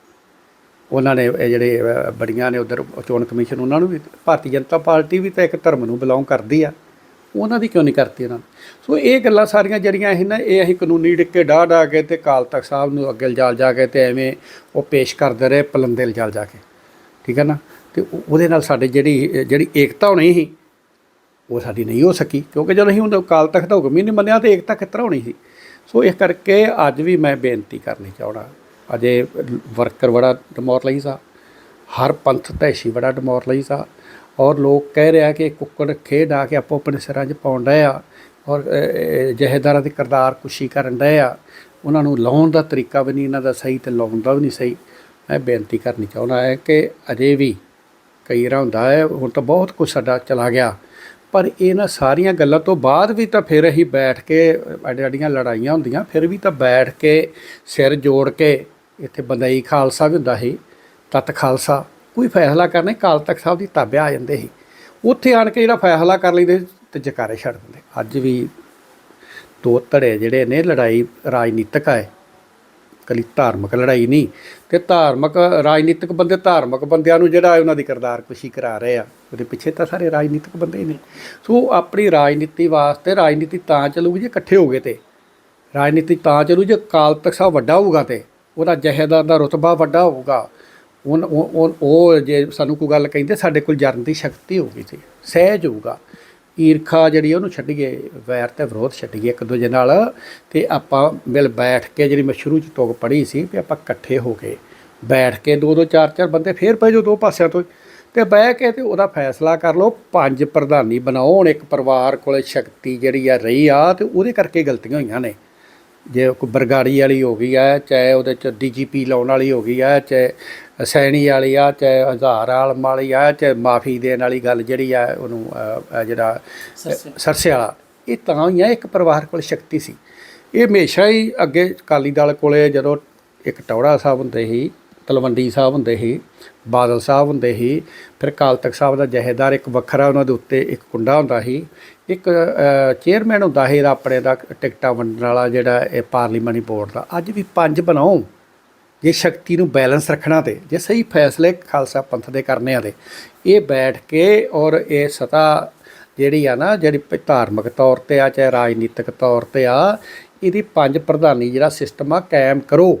ਉਹਨਾਂ ਨੇ ਇਹ ਜਿਹੜੇ ਅਹ, ਬੜੀਆਂ ਨੇ ਉਧਰ ਚੋਣ ਕਮਿਸ਼ਨ ਉਹਨਾਂ ਨੂੰ ਵੀ ਭਾਰਤੀ ਜਨਤਾ ਪਾਰਟੀ ਵੀ ਤਾਂ ਇੱਕ ਧਰਮ ਨੂੰ ਬਿਲੋਂਗ ਕਰਦੀ ਆ। ਉਹਨਾਂ ਦੀ ਕਿਉਂ ਨਹੀਂ ਕਰਤੀ ਉਹਨਾਂ ਸੋ ਇਹ ਗੱਲਾਂ ਸਾਰੀਆਂ ਜਿਹੜੀਆਂ ਇਹ ਨਾ, ਇਹ ਅਸੀਂ ਕਾਨੂੰਨੀ ਡਿੱਕੇ ਢਾਹ ਢਾਹ ਕੇ ਤੇ ਕਾਲ ਤਖਤ ਸਾਹਿਬ ਨੂੰ ਅੱਗੇ ਲਿਜਾ ਜਾ ਕੇ ਤੇ ਐਵੇਂ ਉਹ ਪੇਸ਼ ਕਰਦੇ ਰਹੇ ਪਲੰਦੇ ਲਿਜਾ ਜਾ ਕੇ। ਠੀਕ ਹੈ ਨਾ? ਤੇ ਉਹਦੇ ਨਾਲ ਸਾਡੇ ਜਿਹੜੀ ਜਿਹੜੀ ਏਕਤਾ ਹੋਣੀ ਸੀ, ਉਹ ਸਾਡੀ ਨਹੀਂ ਹੋ ਸਕੀ। ਕਿਉਂਕਿ ਜਦੋਂ ਅਸੀਂ ਉਹ ਕਾਲ ਤਖਤ ਦਾ ਹੁਕਮ ਹੀ ਨਹੀਂ ਮੰਨਿਆ ਤੇ ਏਕਤਾ ਕਿਸ ਤਰ੍ਹਾਂ ਹੋਣੀ ਸੀ? ਸੋ ਇਸ ਕਰਕੇ ਅੱਜ ਵੀ ਮੈਂ ਬੇਨਤੀ ਕਰਨੀ ਚਾਹਣਾ ਅਜੇ ਵਰਕਰ ਬੜਾ ਡਮੋਰ ਲਈ ਸਾ, ਹਰ ਪੰਥ ਤੈਸ਼ੀ ਬੜਾ ਡਮੋਰ ਲਈ ਸਾ ਔਰ ਲੋਕ ਕਹਿ ਰਿਹਾ ਕਿ ਕੁੱਕੜ ਖੇਡ ਆ ਕੇ ਆਪੋ ਆਪਣੇ ਸਿਰਾਂ 'ਚ ਪਾਉਣ ਡਏ ਆ ਔਰ ਜਹੇਦਾਰਾਂ ਦੀ ਕਰਤਾਰ ਕੁਸ਼ੀ ਕਰਨ ਡਏ ਆ। ਉਹਨਾਂ ਨੂੰ ਲਾਉਣ ਦਾ ਤਰੀਕਾ ਵੀ ਨਹੀਂ, ਇਹਨਾਂ ਦਾ ਸਹੀ ਤੇ ਲਾਉਣ ਦਾ ਵੀ ਨਹੀਂ ਸਹੀ। ਮੈਂ ਬੇਨਤੀ ਕਰਨੀ ਚਾਹੁੰਦਾ ਹੈ ਕਿ ਅਜੇ ਵੀ ਕਈ ਵਾਰ ਹੁੰਦਾ ਹੈ, ਹੁਣ ਤਾਂ ਬਹੁਤ ਕੁਝ ਸਾਡਾ ਚਲਾ ਗਿਆ। ਪਰ ਇਹਨਾਂ ਸਾਰੀਆਂ ਗੱਲਾਂ ਤੋਂ ਬਾਅਦ ਵੀ ਤਾਂ ਫਿਰ ਅਸੀਂ ਬੈਠ ਕੇ ਅੱਡ ਅੱਡੀਆਂ ਲੜਾਈਆਂ ਹੁੰਦੀਆਂ, ਫਿਰ ਵੀ ਤਾਂ ਬੈਠ ਕੇ ਸਿਰ ਜੋੜ ਕੇ ਇੱਥੇ ਬੰਦਈ ਖਾਲਸਾ ਵੀ ਹੁੰਦਾ ਸੀ, ਤਤ ਖਾਲਸਾ। ਕੋਈ ਫੈਸਲਾ ਕਰਨੇ ਕਾਲ ਤਖਤ ਸਾਹਿਬ ਦੀ ਤਾਬਿਆ ਆ ਜਾਂਦੇ ਸੀ। ਉੱਥੇ ਆਣ ਕੇ ਜਿਹੜਾ ਫੈਸਲਾ ਕਰ ਲੈਂਦੇ ਤੇ ਜਕਾਰੇ ਛੱਡ ਦਿੰਦੇ। ਅੱਜ ਵੀ ਦੋ ਧੜੇ ਜਿਹੜੇ ਨੇ, ਲੜਾਈ ਰਾਜਨੀਤਿਕ ਹੈ ਕਲੀ ਧਾਰਮਿਕ ਲੜਾਈ ਨਹੀਂ, ਤੇ ਧਾਰਮਿਕ, ਰਾਜਨੀਤਿਕ ਬੰਦੇ ਧਾਰਮਿਕ ਬੰਦਿਆਂ ਨੂੰ ਜਿਹੜਾ ਉਹਨਾਂ ਦੀ ਕਰਤਾਰ ਕੁਸ਼ੀ ਕਰਾ ਰਹੇ ਆ, ਉਹਦੇ ਪਿੱਛੇ ਤਾਂ ਸਾਰੇ ਰਾਜਨੀਤਿਕ ਬੰਦੇ ਹੀ ਨੇ। ਸੋ ਆਪਣੀ ਰਾਜਨੀਤੀ ਵਾਸਤੇ, ਰਾਜਨੀਤੀ ਤਾਂ ਚੱਲੂਗੀ ਜੇ ਇਕੱਠੇ ਹੋਗੇ ਤੇ। ਰਾਜਨੀਤੀ ਤਾਂ ਚੱਲੂ ਜੇ ਕਾਲ ਤਖਤ ਸਾਹਿਬ ਵੱਡਾ ਹੋਊਗਾ ਤੇ, ਉਹਦਾ ਜਹੇਦਾਰ ਦਾ ਰੁਤਬਾ ਵੱਡਾ ਹੋਊਗਾ। ਉਹ ਉਹ- ਉਹ ਜੇ ਸਾਨੂੰ ਕੋਈ ਗੱਲ ਕਹਿੰਦੇ, ਸਾਡੇ ਕੋਲ ਜਰਨ ਦੀ ਸ਼ਕਤੀ ਹੋਊਗੀ ਜੀ। ਸਹਿਜ ਹੋਊਗਾ। ਈਰਖਾ ਜਿਹੜੀ ਉਹਨੂੰ ਛੱਡੀਏ, ਵੈਰ ਤੇ ਵਿਰੋਧ ਛੱਡੀਏ ਇੱਕ ਦੂਜੇ ਨਾਲ। ਤੇ ਆਪਾਂ ਮਿਲ ਬੈਠ ਕੇ ਜਿਹੜੀ ਮੈਂ ਸ਼ੁਰੂ ਚ ਤੁਕ ਪੜ੍ਹੀ ਸੀ ਵੀ ਆਪਾਂ ਇਕੱਠੇ ਹੋ ਕੇ ਬੈਠ ਕੇ ਦੋ ਦੋ, ਚਾਰ ਚਾਰ ਬੰਦੇ ਫੇਰ ਪੈ ਜੋ ਦੋ ਪਾਸਿਆਂ ਤੋਂ। ਤੇ ਬਹਿ ਕੇ ਤੇ ਉਹਦਾ ਫੈਸਲਾ ਕਰ ਲਓ, ਪੰਜ ਪ੍ਰਧਾਨੀ ਬਣਾਓ, ਹੁਣ ਇੱਕ ਪਰਿਵਾਰ ਕੋਲੇ ਸ਼ਕਤੀ ਜਿਹੜੀ ਆ ਰਹੀ ਆ ਤੇ ਉਹਦੇ ਕਰਕੇ ਗਲਤੀਆਂ ਹੋਈਆਂ ਨੇ। ਜੇ ਕੋਈ ਬਰਗਾੜੀ ਵਾਲੀ ਹੋ ਗਈ ਹੈ ਚਾਹੇ ਉਹਦੇ ਚ ਡੀਜੀਪੀ ਲਾਉਣ ਵਾਲੀ ਹੋ ਗਈ ਹੈ ਚਾਹੇ ਸੈਣੀ ਵਾਲੀ ਆ ਚਾਹੇ ਹਜ਼ਾਰ ਆਲਮ ਵਾਲੀ ਆ ਚਾਹੇ ਮਾਫੀ ਦੇਣ ਵਾਲੀ ਗੱਲ ਜਿਹੜੀ ਆ ਉਹਨੂੰ ਜਿਹੜਾ ਸਰਸੇ ਵਾਲਾ। ਇਹ ਤਾਂ ਹੋਈਆਂ ਇੱਕ ਪਰਿਵਾਰ ਕੋਲ ਸ਼ਕਤੀ ਸੀ। ਇਹ ਹਮੇਸ਼ਾ ਹੀ ਅੱਗੇ ਅਕਾਲੀ ਦਲ ਕੋਲੇ ਜਦੋਂ ਇੱਕ ਟੌੜਾ ਸਾਹਿਬ ਹੁੰਦੇ ਸੀ ਤਲਵੰਡੀ ਸਾਹਿਬ ਹੁੰਦੇ ਸੀ ਬਾਦਲ ਸਾਹਿਬ ਹੁੰਦੇ ਸੀ ਫਿਰ ਅਕਾਲ ਤਖਤ ਸਾਹਿਬ ਦਾ ਜਹੇਦਾਰ ਇੱਕ ਵੱਖਰਾ ਉਹਨਾਂ ਦੇ ਉੱਤੇ ਇੱਕ ਕੁੰਡਾ ਹੁੰਦਾ ਸੀ ਇੱਕ ਚੇਅਰਮੈਨ ਹੁੰਦਾ ਸੀ ਇਹਦਾ ਆਪਣੇ ਦਾ ਟਿਕਟਾਂ ਵੰਡਣ ਵਾਲਾ ਜਿਹੜਾ ਇਹ ਪਾਰਲੀਮਾਨੀ ਬੋਰਡ ਦਾ, ਅੱਜ ਵੀ ਪੰਜ ਬਣਾਓ ਜੇ ਸ਼ਕਤੀ ਨੂੰ ਬੈਲੈਂਸ ਰੱਖਣਾ ਤੇ, ਜੇ ਸਹੀ ਫੈਸਲੇ ਖਾਲਸਾ ਪੰਥ ਦੇ ਕਰਨੇ ਆ ਤੇ। ਇਹ ਬੈਠ ਕੇ ਔਰ ਇਹ ਸਤਾ ਜਿਹੜੀ ਆ ਨਾ, ਜਿਹੜੀ ਧਾਰਮਿਕ ਤੌਰ ਤੇ ਆ, ਚਾਹੇ ਰਾਜਨੀਤਿਕ ਤੌਰ ਤੇ ਆ, ਇਹਦੀ ਪੰਜ ਪ੍ਰਧਾਨੀ ਜਿਹੜਾ ਸਿਸਟਮ ਆ, ਕਾਇਮ ਕਰੋ।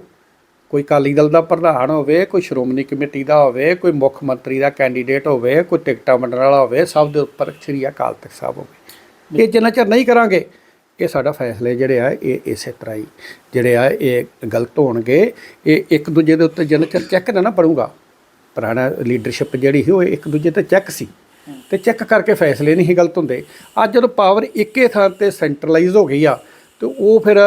ਕੋਈ ਅਕਾਲੀ ਦਲ ਦਾ ਪ੍ਰਧਾਨ ਹੋਵੇ, ਕੋਈ ਸ਼੍ਰੋਮਣੀ ਕਮੇਟੀ ਦਾ ਹੋਵੇ, ਕੋਈ ਮੁੱਖ ਮੰਤਰੀ ਦਾ ਕੈਂਡੀਡੇਟ ਹੋਵੇ, ਕੋਈ ਟਿਕਟਾਂ ਵੰਡਣ ਵਾਲਾ ਹੋਵੇ, ਸਭ ਦੇ ਉੱਪਰ ਸ੍ਰੀ ਅਕਾਲ ਤਖਤ ਸਾਹਿਬ ਹੋਵੇ। ਇਹ ਜਿੰਨਾ ਚਿਰ ਨਹੀਂ ਕਰਾਂਗੇ, ਇਹ ਸਾਡਾ ਫੈਸਲੇ ਜਿਹੜੇ ਆ, ਇਹ ਇਸੇ ਤਰ੍ਹਾਂ ਹੀ ਜਿਹੜੇ ਆ, ਇਹ ਗਲਤ ਹੋਣਗੇ। ਇਹ ਇੱਕ ਦੂਜੇ ਦੇ ਉੱਤੇ ਜਿੰਨਾ ਚਿਰ ਚੈੱਕ ਨਾ ਨਾ ਪੜੂਗਾ, ਪੁਰਾਣਾ ਲੀਡਰਸ਼ਿਪ ਜਿਹੜੀ ਸੀ, ਉਹ ਇੱਕ ਦੂਜੇ ਤੇ ਚੈੱਕ ਸੀ। ਤੇ ਚੈੱਕ ਕਰਕੇ ਫੈਸਲੇ ਨਹੀਂ ਸੀ ਗਲਤ ਹੁੰਦੇ। ਅੱਜ ਜਦੋਂ ਪਾਵਰ ਇੱਕੇ ਥਾਂ ਤੇ ਸੈਂਟਰਲਾਈਜ਼ ਹੋ ਗਈ ਆ ਤੇ ਉਹ ਫਿਰ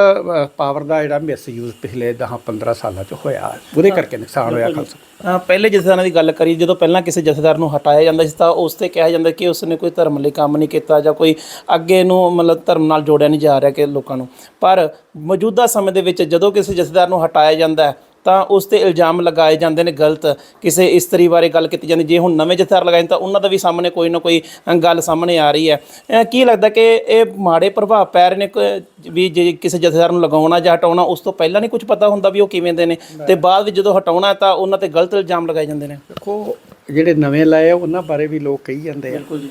ਪਾਵਰ ਦਾ ਜਿਹੜਾ ਮਿਸਯੂਜ਼ ਪਿਛਲੇ 10 15 ਸਾਲਾਂ ਚ ਹੋਇਆ। ਉਹਦੇ ਕਰਕੇ ਨੁਕਸਾਨ ਹੋਇਆ ਖਾਲਸਾ। ਪਹਿਲੇ ਜਥੇਦਾਰਾਂ ਦੀ ਗੱਲ ਕਰੀ ਜਦੋਂ ਪਹਿਲਾਂ ਕਿਸੇ ਜਥੇਦਾਰ ਨੂੰ ਹਟਾਇਆ ਜਾਂਦਾ ਸੀ ਤਾਂ ਉਸ ਤੇ ਕਿਹਾ ਜਾਂਦਾ ਕਿ ਉਸਨੇ ਕੋਈ ਧਰਮ ਲਈ ਕੰਮ ਨਹੀਂ ਕੀਤਾ ਜਾਂ ਕੋਈ ਅੱਗੇ ਨੂੰ ਮਤਲਬ ਧਰਮ ਨਾਲ ਜੋੜਿਆ ਨਹੀਂ ਜਾ ਰਿਹਾ ਕਿ ਲੋਕਾਂ ਨੂੰ। ਪਰ ਮੌਜੂਦਾ ਸਮੇਂ ਦੇ ਵਿੱਚ ਜਦੋਂ ਕਿਸੇ ਜਥੇਦਾਰ ਨੂੰ ਹਟਾਇਆ ਜਾਂਦਾ ਤਾਂ ਉਸ ਤੇ ਇਲਜ਼ਾਮ ਲਗਾਏ ਜਾਂਦੇ ਨੇ ਗਲਤ। ਕਿਸੇ ਇਸਤਰੀ ਬਾਰੇ ਗੱਲ ਕੀਤੀ ਜਾਂਦੀ ਜੇ ਹੁਣ ਨਵੇਂ ਜਥੇਦਾਰ ਲਗਾਏ ਤਾਂ ਉਹਨਾਂ ਦਾ ਵੀ ਸਾਹਮਣੇ ਕੋਈ ਨਾ ਕੋਈ ਗੱਲ ਸਾਹਮਣੇ ਆ ਰਹੀ ਹੈ। ਕੀ ਲੱਗਦਾ ਕਿ ਇਹ ਮਾੜੇ ਪ੍ਰਭਾਵ ਪੈ ਰਹੇ ਨੇ ਕੋਈ- ਵੀ ਜੇ ਕਿਸੇ ਜਥੇਦਾਰ ਨੂੰ ਲਗਾਉਣਾ ਜਾਂ ਹਟਾਉਣਾ ਉਸ ਤੋਂ ਪਹਿਲਾਂ ਨਹੀਂ ਕੁਝ ਪਤਾ ਹੁੰਦਾ ਵੀ ਉਹ ਕਿਵੇਂ ਦੇ ਨੇ ਤੇ ਬਾਅਦ ਵਿੱਚ ਜਦੋਂ ਹਟਾਉਣਾ ਤਾਂ ਉਹਨਾਂ ਤੇ ਗਲਤ ਇਲਜ਼ਾਮ ਲਗਾਏ ਜਾਂਦੇ ਨੇ। ਦੇਖੋ ਜਿਹੜੇ ਨਵੇਂ ਲਾਏ ਆ ਉਹਨਾਂ ਬਾਰੇ ਵੀ ਲੋਕ ਕਹੀ ਜਾਂਦੇ ਆ। ਬਿਲਕੁਲ ਜੀ।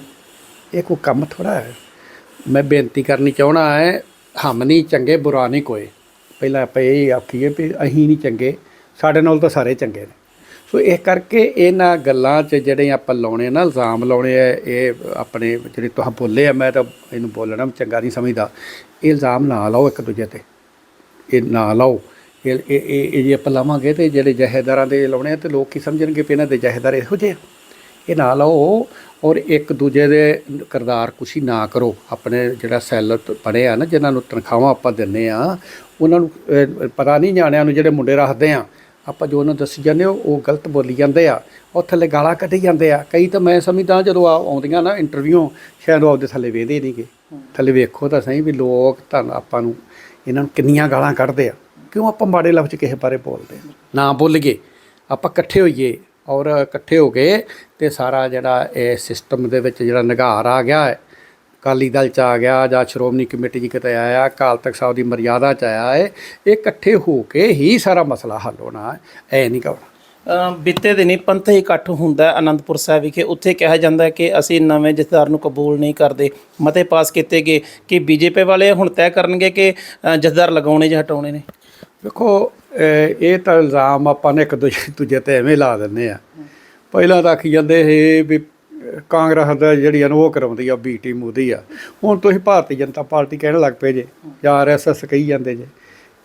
ਇਹ ਕੋਈ ਕੰਮ ਥੋੜਾ ਹੈ। ਮੈਂ ਬੇਨਤੀ ਕਰਨੀ ਚਾਹਣਾ ਹੈ ਹਮ ਨਹੀਂ ਚੰਗੇ ਬੁਰਾ ਨਹੀਂ ਕੋਏ ਪਹਿਲਾਂ ਆਪਾਂ ਇਹ ਆਖੀਏ ਵੀ ਅਸੀਂ ਨਹੀਂ ਚੰਗੇ, ਸਾਡੇ ਨਾਲ ਤਾਂ ਸਾਰੇ ਚੰਗੇ ਨੇ। ਸੋ ਇਹ ਕਰਕੇ ਇਹਨਾਂ ਗੱਲਾਂ 'ਚ ਜਿਹੜੇ ਆਪਾਂ ਲਾਉਣੇ ਨਾ, ਇਲਜ਼ਾਮ ਲਾਉਣੇ ਆ, ਇਹ ਆਪਣੇ ਜਿਹੜੇ ਤੁਸੀਂ ਬੋਲੇ ਆ, ਮੈਂ ਤਾਂ ਇਹਨੂੰ ਬੋਲਣਾ ਚੰਗਾ ਨਹੀਂ ਸਮਝਦਾ। ਇਹ ਇਲਜ਼ਾਮ ਨਾ ਲਾਓ ਇੱਕ ਦੂਜੇ ਤੇ। ਇਹ ਨਾ ਲਾਓ। ਇਹ ਇਹ ਇਹ ਜੇ ਆਪਾਂ ਲਾਵਾਂਗੇ ਤੇ ਜਿਹੜੇ ਜਹੇਦਾਰਾਂ ਦੇ ਲਾਉਣੇ ਆ ਤੇ ਲੋਕ ਕੀ ਸਮਝਣਗੇ ਵੀ ਇਹਨਾਂ ਦੇ ਜਹੇਦਾਰ ਇਹੋ ਜਿਹੇ ਆ? ਇਹ ਨਾ ਲਾਓ। ਔਰ ਇੱਕ ਦੂਜੇ ਦੇ ਕਰਦਾਰ ਕੁਸ਼ੀ ਨਾ ਕਰੋ। ਆਪਣੇ ਜਿਹੜਾ ਸੈੱਲ ਪੜੇ ਆ ਨਾ, ਜਿਨ੍ਹਾਂ ਨੂੰ ਤਨਖਾਹਾਂ ਆਪਾਂ ਦਿੰਨੇ ਆ, ਉਹਨਾਂ ਨੂੰ ਪਤਾ ਨਹੀਂ ਜਾਣਿਆਂ ਨੂੰ ਜਿਹੜੇ ਮੁੰਡੇ ਰੱਖਦੇ ਆ, ਆਪਾਂ ਜੋ ਉਹਨਾਂ ਦੱਸੀ ਜਾਂਦੇ ਉਹ ਉਹ ਗਲਤ ਬੋਲੀ ਜਾਂਦੇ ਆ, ਉਹ ਥੱਲੇ ਗਾਲਾਂ ਕੱਢੀ ਜਾਂਦੇ ਆ। ਕਈ ਤਾਂ ਮੈਂ ਸਮਝਦਾ ਜਦੋਂ ਆ ਆਉਂਦੀਆਂ ਨਾ ਇੰਟਰਵਿਊ ਸ਼ਾਇਦ ਉਹ ਆਪਦੇ ਥੱਲੇ ਵੇਖਦੇ ਨਹੀਂਗੇ ਥੱਲੇ ਵੇਖੋ ਤਾਂ ਸਹੀ ਵੀ ਲੋਕ ਤਾਂ ਆਪਾਂ ਨੂੰ, ਇਹਨਾਂ ਨੂੰ ਕਿੰਨੀਆਂ ਗਾਲਾਂ ਕੱਢਦੇ ਆ। ਕਿਉਂ ਆਪਾਂ ਮਾੜੇ ਲਫ਼ਜ਼ ਕਿਸੇ ਬਾਰੇ ਬੋਲਦੇ ਨਾ ਬੋਲੀਏ ਆਪਾਂ ਇਕੱਠੇ ਹੋਈਏ। ਔਰ ਇਕੱਠੇ ਹੋ ਕੇ ਤੇ ਸਾਰਾ ਜਿਹੜਾ ਇਹ ਸਿਸਟਮ ਦੇ ਵਿੱਚ ਜਿਹੜਾ ਨਿਗਾਰ ਆ ਗਿਆ ਹੈ ਅਕਾਲੀ ਦਲ ਚ ਆ ਗਿਆ ਜਾਂ ਸ਼੍ਰੋਮਣੀ ਕਮੇਟੀ ਜੀ ਕਿਤੇ ਆਇਆ ਕਾਲ ਤਖਤ ਸਾਹਿਬ ਦੀ ਮਰਿਆਦਾ ਚ ਆਇਆ ਹੈ ਇਹ ਇਕੱਠੇ ਹੋ ਕੇ ਹੀ ਸਾਰਾ ਮਸਲਾ ਹੱਲ ਹੋਣਾ ਹੈ ਐ ਨਹੀਂ ਕਹਣਾ। ਅ, ਬੀਤੇ ਦਿਨੀ ਪੰਥ ਇਕੱਠ ਹੁੰਦਾ ਅਨੰਦਪੁਰ ਸਾਹਿਬ ਵਿਖੇ ਉੱਥੇ ਕਿਹਾ ਜਾਂਦਾ ਕਿ ਅਸੀਂ ਨਵੇਂ ਜਥੇਦਾਰ ਨੂੰ ਕਬੂਲ ਨਹੀਂ ਕਰਦੇ ਮਤੇ ਪਾਸ ਕੀਤੇ ਗਏ ਕਿ ਬੀਜੇਪੀ ਵਾਲੇ ਹੁਣ ਤੈਅ ਕਰਨਗੇ ਕਿ ਜਥੇਦਾਰ ਲਗਾਉਣੇ ਜਾਂ ਹਟਾਉਣੇ ਨੇ। ਵੇਖੋ, ਇਹ ਤਾਂ ਇਲਜ਼ਾਮ ਆਪਾਂ ਨੇ ਇੱਕ ਦੂਜੇ ਦੂਜੇ ਤੇ ਐਵੇਂ ਲਾ ਦਿੰਦੇ ਆ। ਪਹਿਲਾਂ ਤਾਂ ਆਖੀ ਜਾਂਦੇ ਸੀ ਵੀ ਕਾਂਗਰਸ ਦਾ ਜਿਹੜੀ ਆ ਉਹ ਕਰਾਉਂਦੀ ਆ, ਬੀ ਟੀਮ ਉਹਦੀ ਆ। ਹੁਣ ਤੁਸੀਂ ਭਾਰਤੀ ਜਨਤਾ ਪਾਰਟੀ ਕਹਿਣ ਲੱਗ ਪਏ ਜੇ, ਜਾਂ ਆਰਐਸਐਸ ਕਹੀ ਜਾਂਦੇ ਜੇ।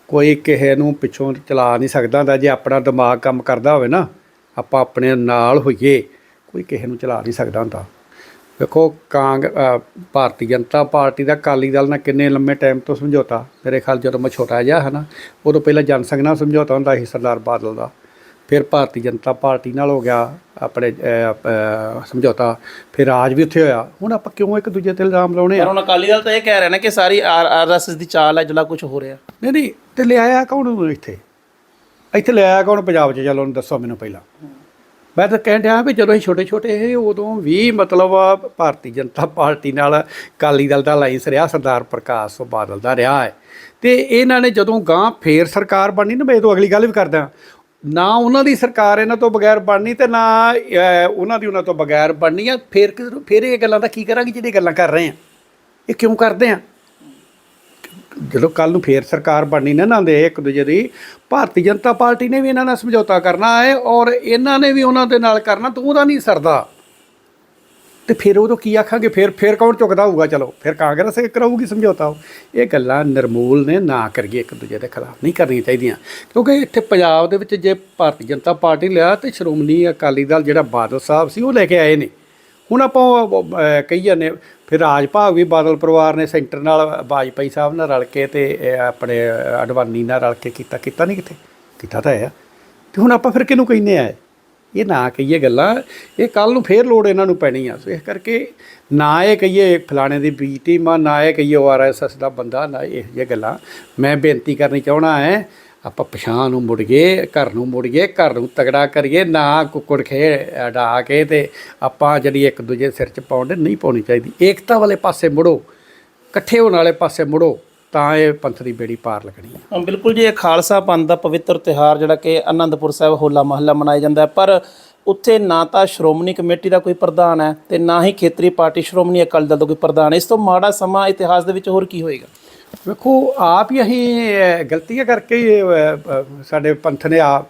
ਕੋਈ ਕਿਸੇ ਨੂੰ ਪਿੱਛੋਂ ਚਲਾ ਨਹੀਂ ਸਕਦਾ ਹੁੰਦਾ, ਜੇ ਆਪਣਾ ਦਿਮਾਗ ਕੰਮ ਕਰਦਾ ਹੋਵੇ ਨਾ, ਆਪਾਂ ਆਪਣੇ ਨਾਲ ਹੋਈਏ, ਕੋਈ ਕਿਸੇ ਨੂੰ ਚਲਾ ਨਹੀਂ ਸਕਦਾ ਹੁੰਦਾ। ਵੇਖੋ ਕਾਂਗ ਅ, ਭਾਰਤੀ ਜਨਤਾ ਪਾਰਟੀ ਦਾ ਅਕਾਲੀ ਦਲ ਨਾਲ ਕਿੰਨੇ ਲੰਮੇ ਟਾਈਮ ਤੋਂ ਸਮਝੌਤਾ ਮੇਰੇ ਖਿਆਲ ਜਦੋਂ ਮੈਂ ਛੋਟਾ ਜਿਹਾ ਹਨਾ ਉਦੋਂ ਪਹਿਲਾਂ ਜਨਸੰਘ ਨਾਲ ਸਮਝੌਤਾ ਹੁੰਦਾ ਸੀ ਸਰਦਾਰ ਬਾਦਲ ਦਾ। ਫਿਰ ਭਾਰਤੀ ਜਨਤਾ ਪਾਰਟੀ ਨਾਲ ਹੋ ਗਿਆ ਆਪਣੇ ਅ, ਅ, ਸਮਝੌਤਾ ਫਿਰ ਰਾਜ ਵੀ ਉੱਥੇ ਹੋਇਆ। ਹੁਣ ਆਪਾਂ ਕਿਉਂ ਇੱਕ ਦੂਜੇ ਤੇ ਇਲਜ਼ਾਮ ਲਾਉਣੇ ਪਰ ਆ ਹੁਣ ਅਕਾਲੀ ਦਲ ਤਾਂ ਇਹ ਕਹਿ ਰਿਹਾ ਨਾ ਕਿ ਸਾਰੀ ਆਰਐਸਐਸ ਦੀ ਚਾਲ ਹੈ ਜਿਹੜਾ ਕੁਝ ਹੋ ਰਿਹਾ। ਨਹੀਂ ਨਹੀਂ ਤੇ ਲਿਆਇਆ ਕੌਣ ਉਹਨੂੰ ਇੱਥੇ? ਇੱਥੇ ਲਿਆਇਆ ਕੌਣ ਪੰਜਾਬ 'ਚ? ਚਲੋ ਉਹਨੂੰ ਦੱਸੋ ਮੈਨੂੰ ਪਹਿਲਾਂ। ਮੈਂ ਤਾਂ ਕਹਿਣ ਡਿਆ ਵੀ ਜਦੋਂ ਅਸੀਂ ਛੋਟੇ ਛੋਟੇ ਸੀ, ਉਦੋਂ ਵੀ ਮਤਲਬ ਭਾਰਤੀ ਜਨਤਾ ਪਾਰਟੀ ਨਾਲ ਅਕਾਲੀ ਦਲ ਦਾ ਲਾਈਨਸ ਰਿਹਾ, ਸਰਦਾਰ ਪ੍ਰਕਾਸ਼ ਸਿੰਘ ਬਾਦਲ ਦਾ ਰਿਹਾ ਹੈ। ਤੇ ਇਹਨਾਂ ਨੇ ਜਦੋਂ ਗਾਂ ਫੇਰ ਸਰਕਾਰ ਬਣਨੀ, ਨਾ ਮੈਂ ਇਹ ਤੋਂ ਅਗਲੀ ਗੱਲ ਵੀ ਕਰਦਾ। ਨਾ ਉਹਨਾਂ ਦੀ ਸਰਕਾਰ ਇਹਨਾਂ ਤੋਂ ਬਗੈਰ ਬਣਨੀ ਤੇ ਨਾ ਉਹਨਾਂ ਦੀ ਉਹਨਾਂ ਤੋਂ ਬਗੈਰ ਬਣਨੀ ਆ। ਫੇਰ ਕਿਧਰੋਂ- ਫੇਰ ਇਹ ਗੱਲਾਂ ਦਾ ਕੀ ਕਰਾਂਗੇ, ਜਿਹੜੀਆਂ ਗੱਲਾਂ ਕਰ ਰਹੇ ਆ। ਇਹ ਕਿਉਂ ਕਰਦੇ ਆ? ਜਦੋਂ ਕੱਲ ਨੂੰ ਫੇਰ ਸਰਕਾਰ ਬਣਨੀ ਨਾ ਇਹਨਾਂ ਦੇ, ਇੱਕ ਦੂਜੇ ਦੀ, ਭਾਰਤੀ ਜਨਤਾ ਪਾਰਟੀ ਨੇ ਵੀ ਇਹਨਾਂ ਨਾਲ ਸਮਝੌਤਾ ਕਰਨਾ ਹੈ ਔਰ ਇਹਨਾਂ ਨੇ ਵੀ ਉਹਨਾਂ ਦੇ ਨਾਲ ਕਰਨਾ, ਤੂੰ ਉਹਦਾ ਨਹੀਂ ਸਰਦਾ। ਤੇ ਫਿਰ ਉਦੋਂ ਕੀ ਆਖਾਂਗੇ? ਫਿਰ ਫਿਰ ਕੌਣ ਚੁੱਕਦਾ ਹੋਊਗਾ? ਚਲੋ, ਫਿਰ ਕਾਂਗਰਸ ਕਰਾਊਗੀ ਸਮਝੌਤਾ। ਇਹ ਗੱਲਾਂ ਨਿਰਮੂਲ ਨੇ ਨਾ ਕਰੀਏ, ਇੱਕ ਦੂਜੇ ਦੇ ਖਿਲਾਫ ਨਹੀਂ ਕਰਨੀਆਂ ਚਾਹੀਦੀਆਂ। ਕਿਉਂਕਿ ਇੱਥੇ ਪੰਜਾਬ ਦੇ ਵਿੱਚ ਜੇ ਭਾਰਤੀ ਜਨਤਾ ਪਾਰਟੀ ਲਿਆ ਤੇ ਸ਼੍ਰੋਮਣੀ ਅਕਾਲੀ ਦਲ ਜਿਹੜਾ ਬਾਦਲ ਸਾਹਿਬ ਸੀ, ਉਹ ਲੈ ਕੇ ਆਏ ਨੇ। ਹੁਣ ਆਪਾਂ ਕਹੀ ਜਾਂਦੇ ਫਿਰ ਰਾਜ ਭਾਗ ਵੀ ਬਾਦਲ ਪਰਿਵਾਰ ਨੇ ਸੈਂਟਰ ਨਾਲ ਵਾਜਪਾਈ ਸਾਹਿਬ ਨਾਲ ਰਲ ਕੇ ਤੇ ਆਪਣੇ ਅਡਵਾਨੀ ਨਾਲ ਰਲ ਕੇ ਕੀਤਾ ਕੀਤਾ ਨਹੀਂ ਕਿਤੇ? ਕੀਤਾ ਤਾਂ ਹੈ ਤੇ ਹੁਣ ਆਪਾਂ ਫਿਰ ਕਿਹਨੂੰ ਕਹਿੰਦੇ ਆ ਇਹ? ਨਾ ਕਹੀਏ ਗੱਲਾਂ, ਇਹ ਕੱਲ ਨੂੰ ਫੇਰ ਲੋੜ ਇਹਨਾਂ ਨੂੰ ਪੈਣੀ ਆ। ਸੋ ਇਸ ਕਰਕੇ ਨਾ ਇਹ ਕਹੀਏ ਫਲਾਣੇ ਦੀ ਬੀ ਟੀਮ ਨਾ ਇਹ ਕਹੀਏ ਆਰਐਸਐਸ ਦਾ ਬੰਦਾ, ਨਾ ਇਹ ਜਿਹੀਆਂ ਗੱਲਾਂ। ਮੈਂ ਬੇਨਤੀ ਕਰਨੀ ਚਾਹਣਾ ਹੈ ਆਪਾਂ ਪਛਾਣ ਨੂੰ ਮੁੜੀਏ ਘਰ ਨੂੰ ਮੁੜੀਏ ਘਰ ਨੂੰ ਤਗੜਾ ਕਰੀਏ, ਨਾ ਕੁੱਕੜ ਖੇ ਅਡਾ ਕੇ ਤੇ ਆਪਾਂ ਜਿਹੜੀ ਇੱਕ ਦੂਜੇ ਸਿਰ 'ਚ ਪਾਉਂਦੇ ਨਹੀਂ ਪਾਉਣੀ ਚਾਹੀਦੀ। ਏਕਤਾ ਵਾਲੇ ਪਾਸੇ ਮੁੜੋ, ਇਕੱਠੇ ਹੋਣ ਵਾਲੇ ਪਾਸੇ ਮੁੜੋ, ਤਾਂ ਇਹ ਪੰਥ ਦੀ ਬੇੜੀ ਪਾਰ ਲੱਗਣੀ ਹੈ। ਬਿਲਕੁਲ ਜੀ, ਇਹ ਖਾਲਸਾ ਪੰਥ ਦਾ ਪਵਿੱਤਰ ਤਿਉਹਾਰ ਜਿਹੜਾ ਕਿ ਆਨੰਦਪੁਰ ਸਾਹਿਬ ਹੋਲਾ ਮਹੱਲਾ ਮਨਾਇਆ ਜਾਂਦਾ ਪਰ ਉੱਥੇ ਨਾ ਤਾਂ ਸ਼੍ਰੋਮਣੀ ਕਮੇਟੀ ਦਾ ਕੋਈ ਪ੍ਰਧਾਨ ਹੈ ਤੇ ਨਾ ਹੀ ਖੇਤਰੀ ਪਾਰਟੀ ਸ਼੍ਰੋਮਣੀ ਅਕਾਲੀ ਦਲ ਦਾ ਕੋਈ ਪ੍ਰਧਾਨ ਹੈ। ਇਸ ਤੋਂ ਮਾੜਾ ਸਮਾਂ ਇਤਿਹਾਸ ਦੇ ਵਿੱਚ ਹੋਰ ਕੀ ਹੋਏਗਾ? ਵੇਖੋ ਆਪ ਹੀ ਅਸੀਂ ਗਲਤੀਆਂ ਕਰਕੇ ਹੀ, ਸਾਡੇ ਪੰਥ ਨੇ ਆਪ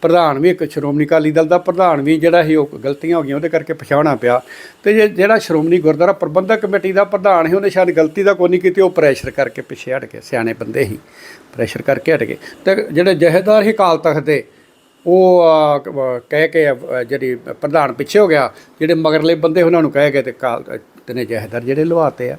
ਪ੍ਰਧਾਨ ਵੀ ਇੱਕ ਸ਼੍ਰੋਮਣੀ ਅਕਾਲੀ ਦਲ ਦਾ ਪ੍ਰਧਾਨ ਵੀ ਜਿਹੜਾ ਸੀ ਉਹ ਗਲਤੀਆਂ ਹੋ ਗਈਆਂ ਉਹਦੇ ਕਰਕੇ ਪਛਾਣਾ ਪਿਆ। ਤੇ ਜੇ ਜਿਹੜਾ ਸ਼੍ਰੋਮਣੀ ਗੁਰਦੁਆਰਾ ਪ੍ਰਬੰਧਕ ਕਮੇਟੀ ਦਾ ਪ੍ਰਧਾਨ ਸੀ ਉਹਨੇ ਸ਼ਾਇਦ ਗਲਤੀ ਦਾ ਕੋਈ ਨਹੀਂ ਕੀਤੀ ਉਹ ਪ੍ਰੈਸ਼ਰ ਕਰਕੇ ਪਿੱਛੇ ਹਟ ਗਏ ਸਿਆਣੇ ਬੰਦੇ ਸੀ। ਪ੍ਰੈਸ਼ਰ ਕਰਕੇ ਹਟ ਗਏ। ਤੇ ਜਿਹੜੇ ਜਹੇਦਾਰ ਸੀ ਅਕਾਲ ਤਖਤ ਦੇ ਉਹ ਕਹਿ ਕੇ ਜਿਹੜੀ ਪ੍ਰਧਾਨ ਪਿੱਛੇ ਹੋ ਗਿਆ ਜਿਹੜੇ ਮਗਰਲੇ ਬੰਦੇ ਉਹਨਾਂ ਨੂੰ ਕਹਿ ਕੇ ਤੇ ਕਾਲ ਤੇ ਨੇ ਜਹੇਦਾਰ ਜਿਹੜੇ ਲਵਾਤੇ ਆ।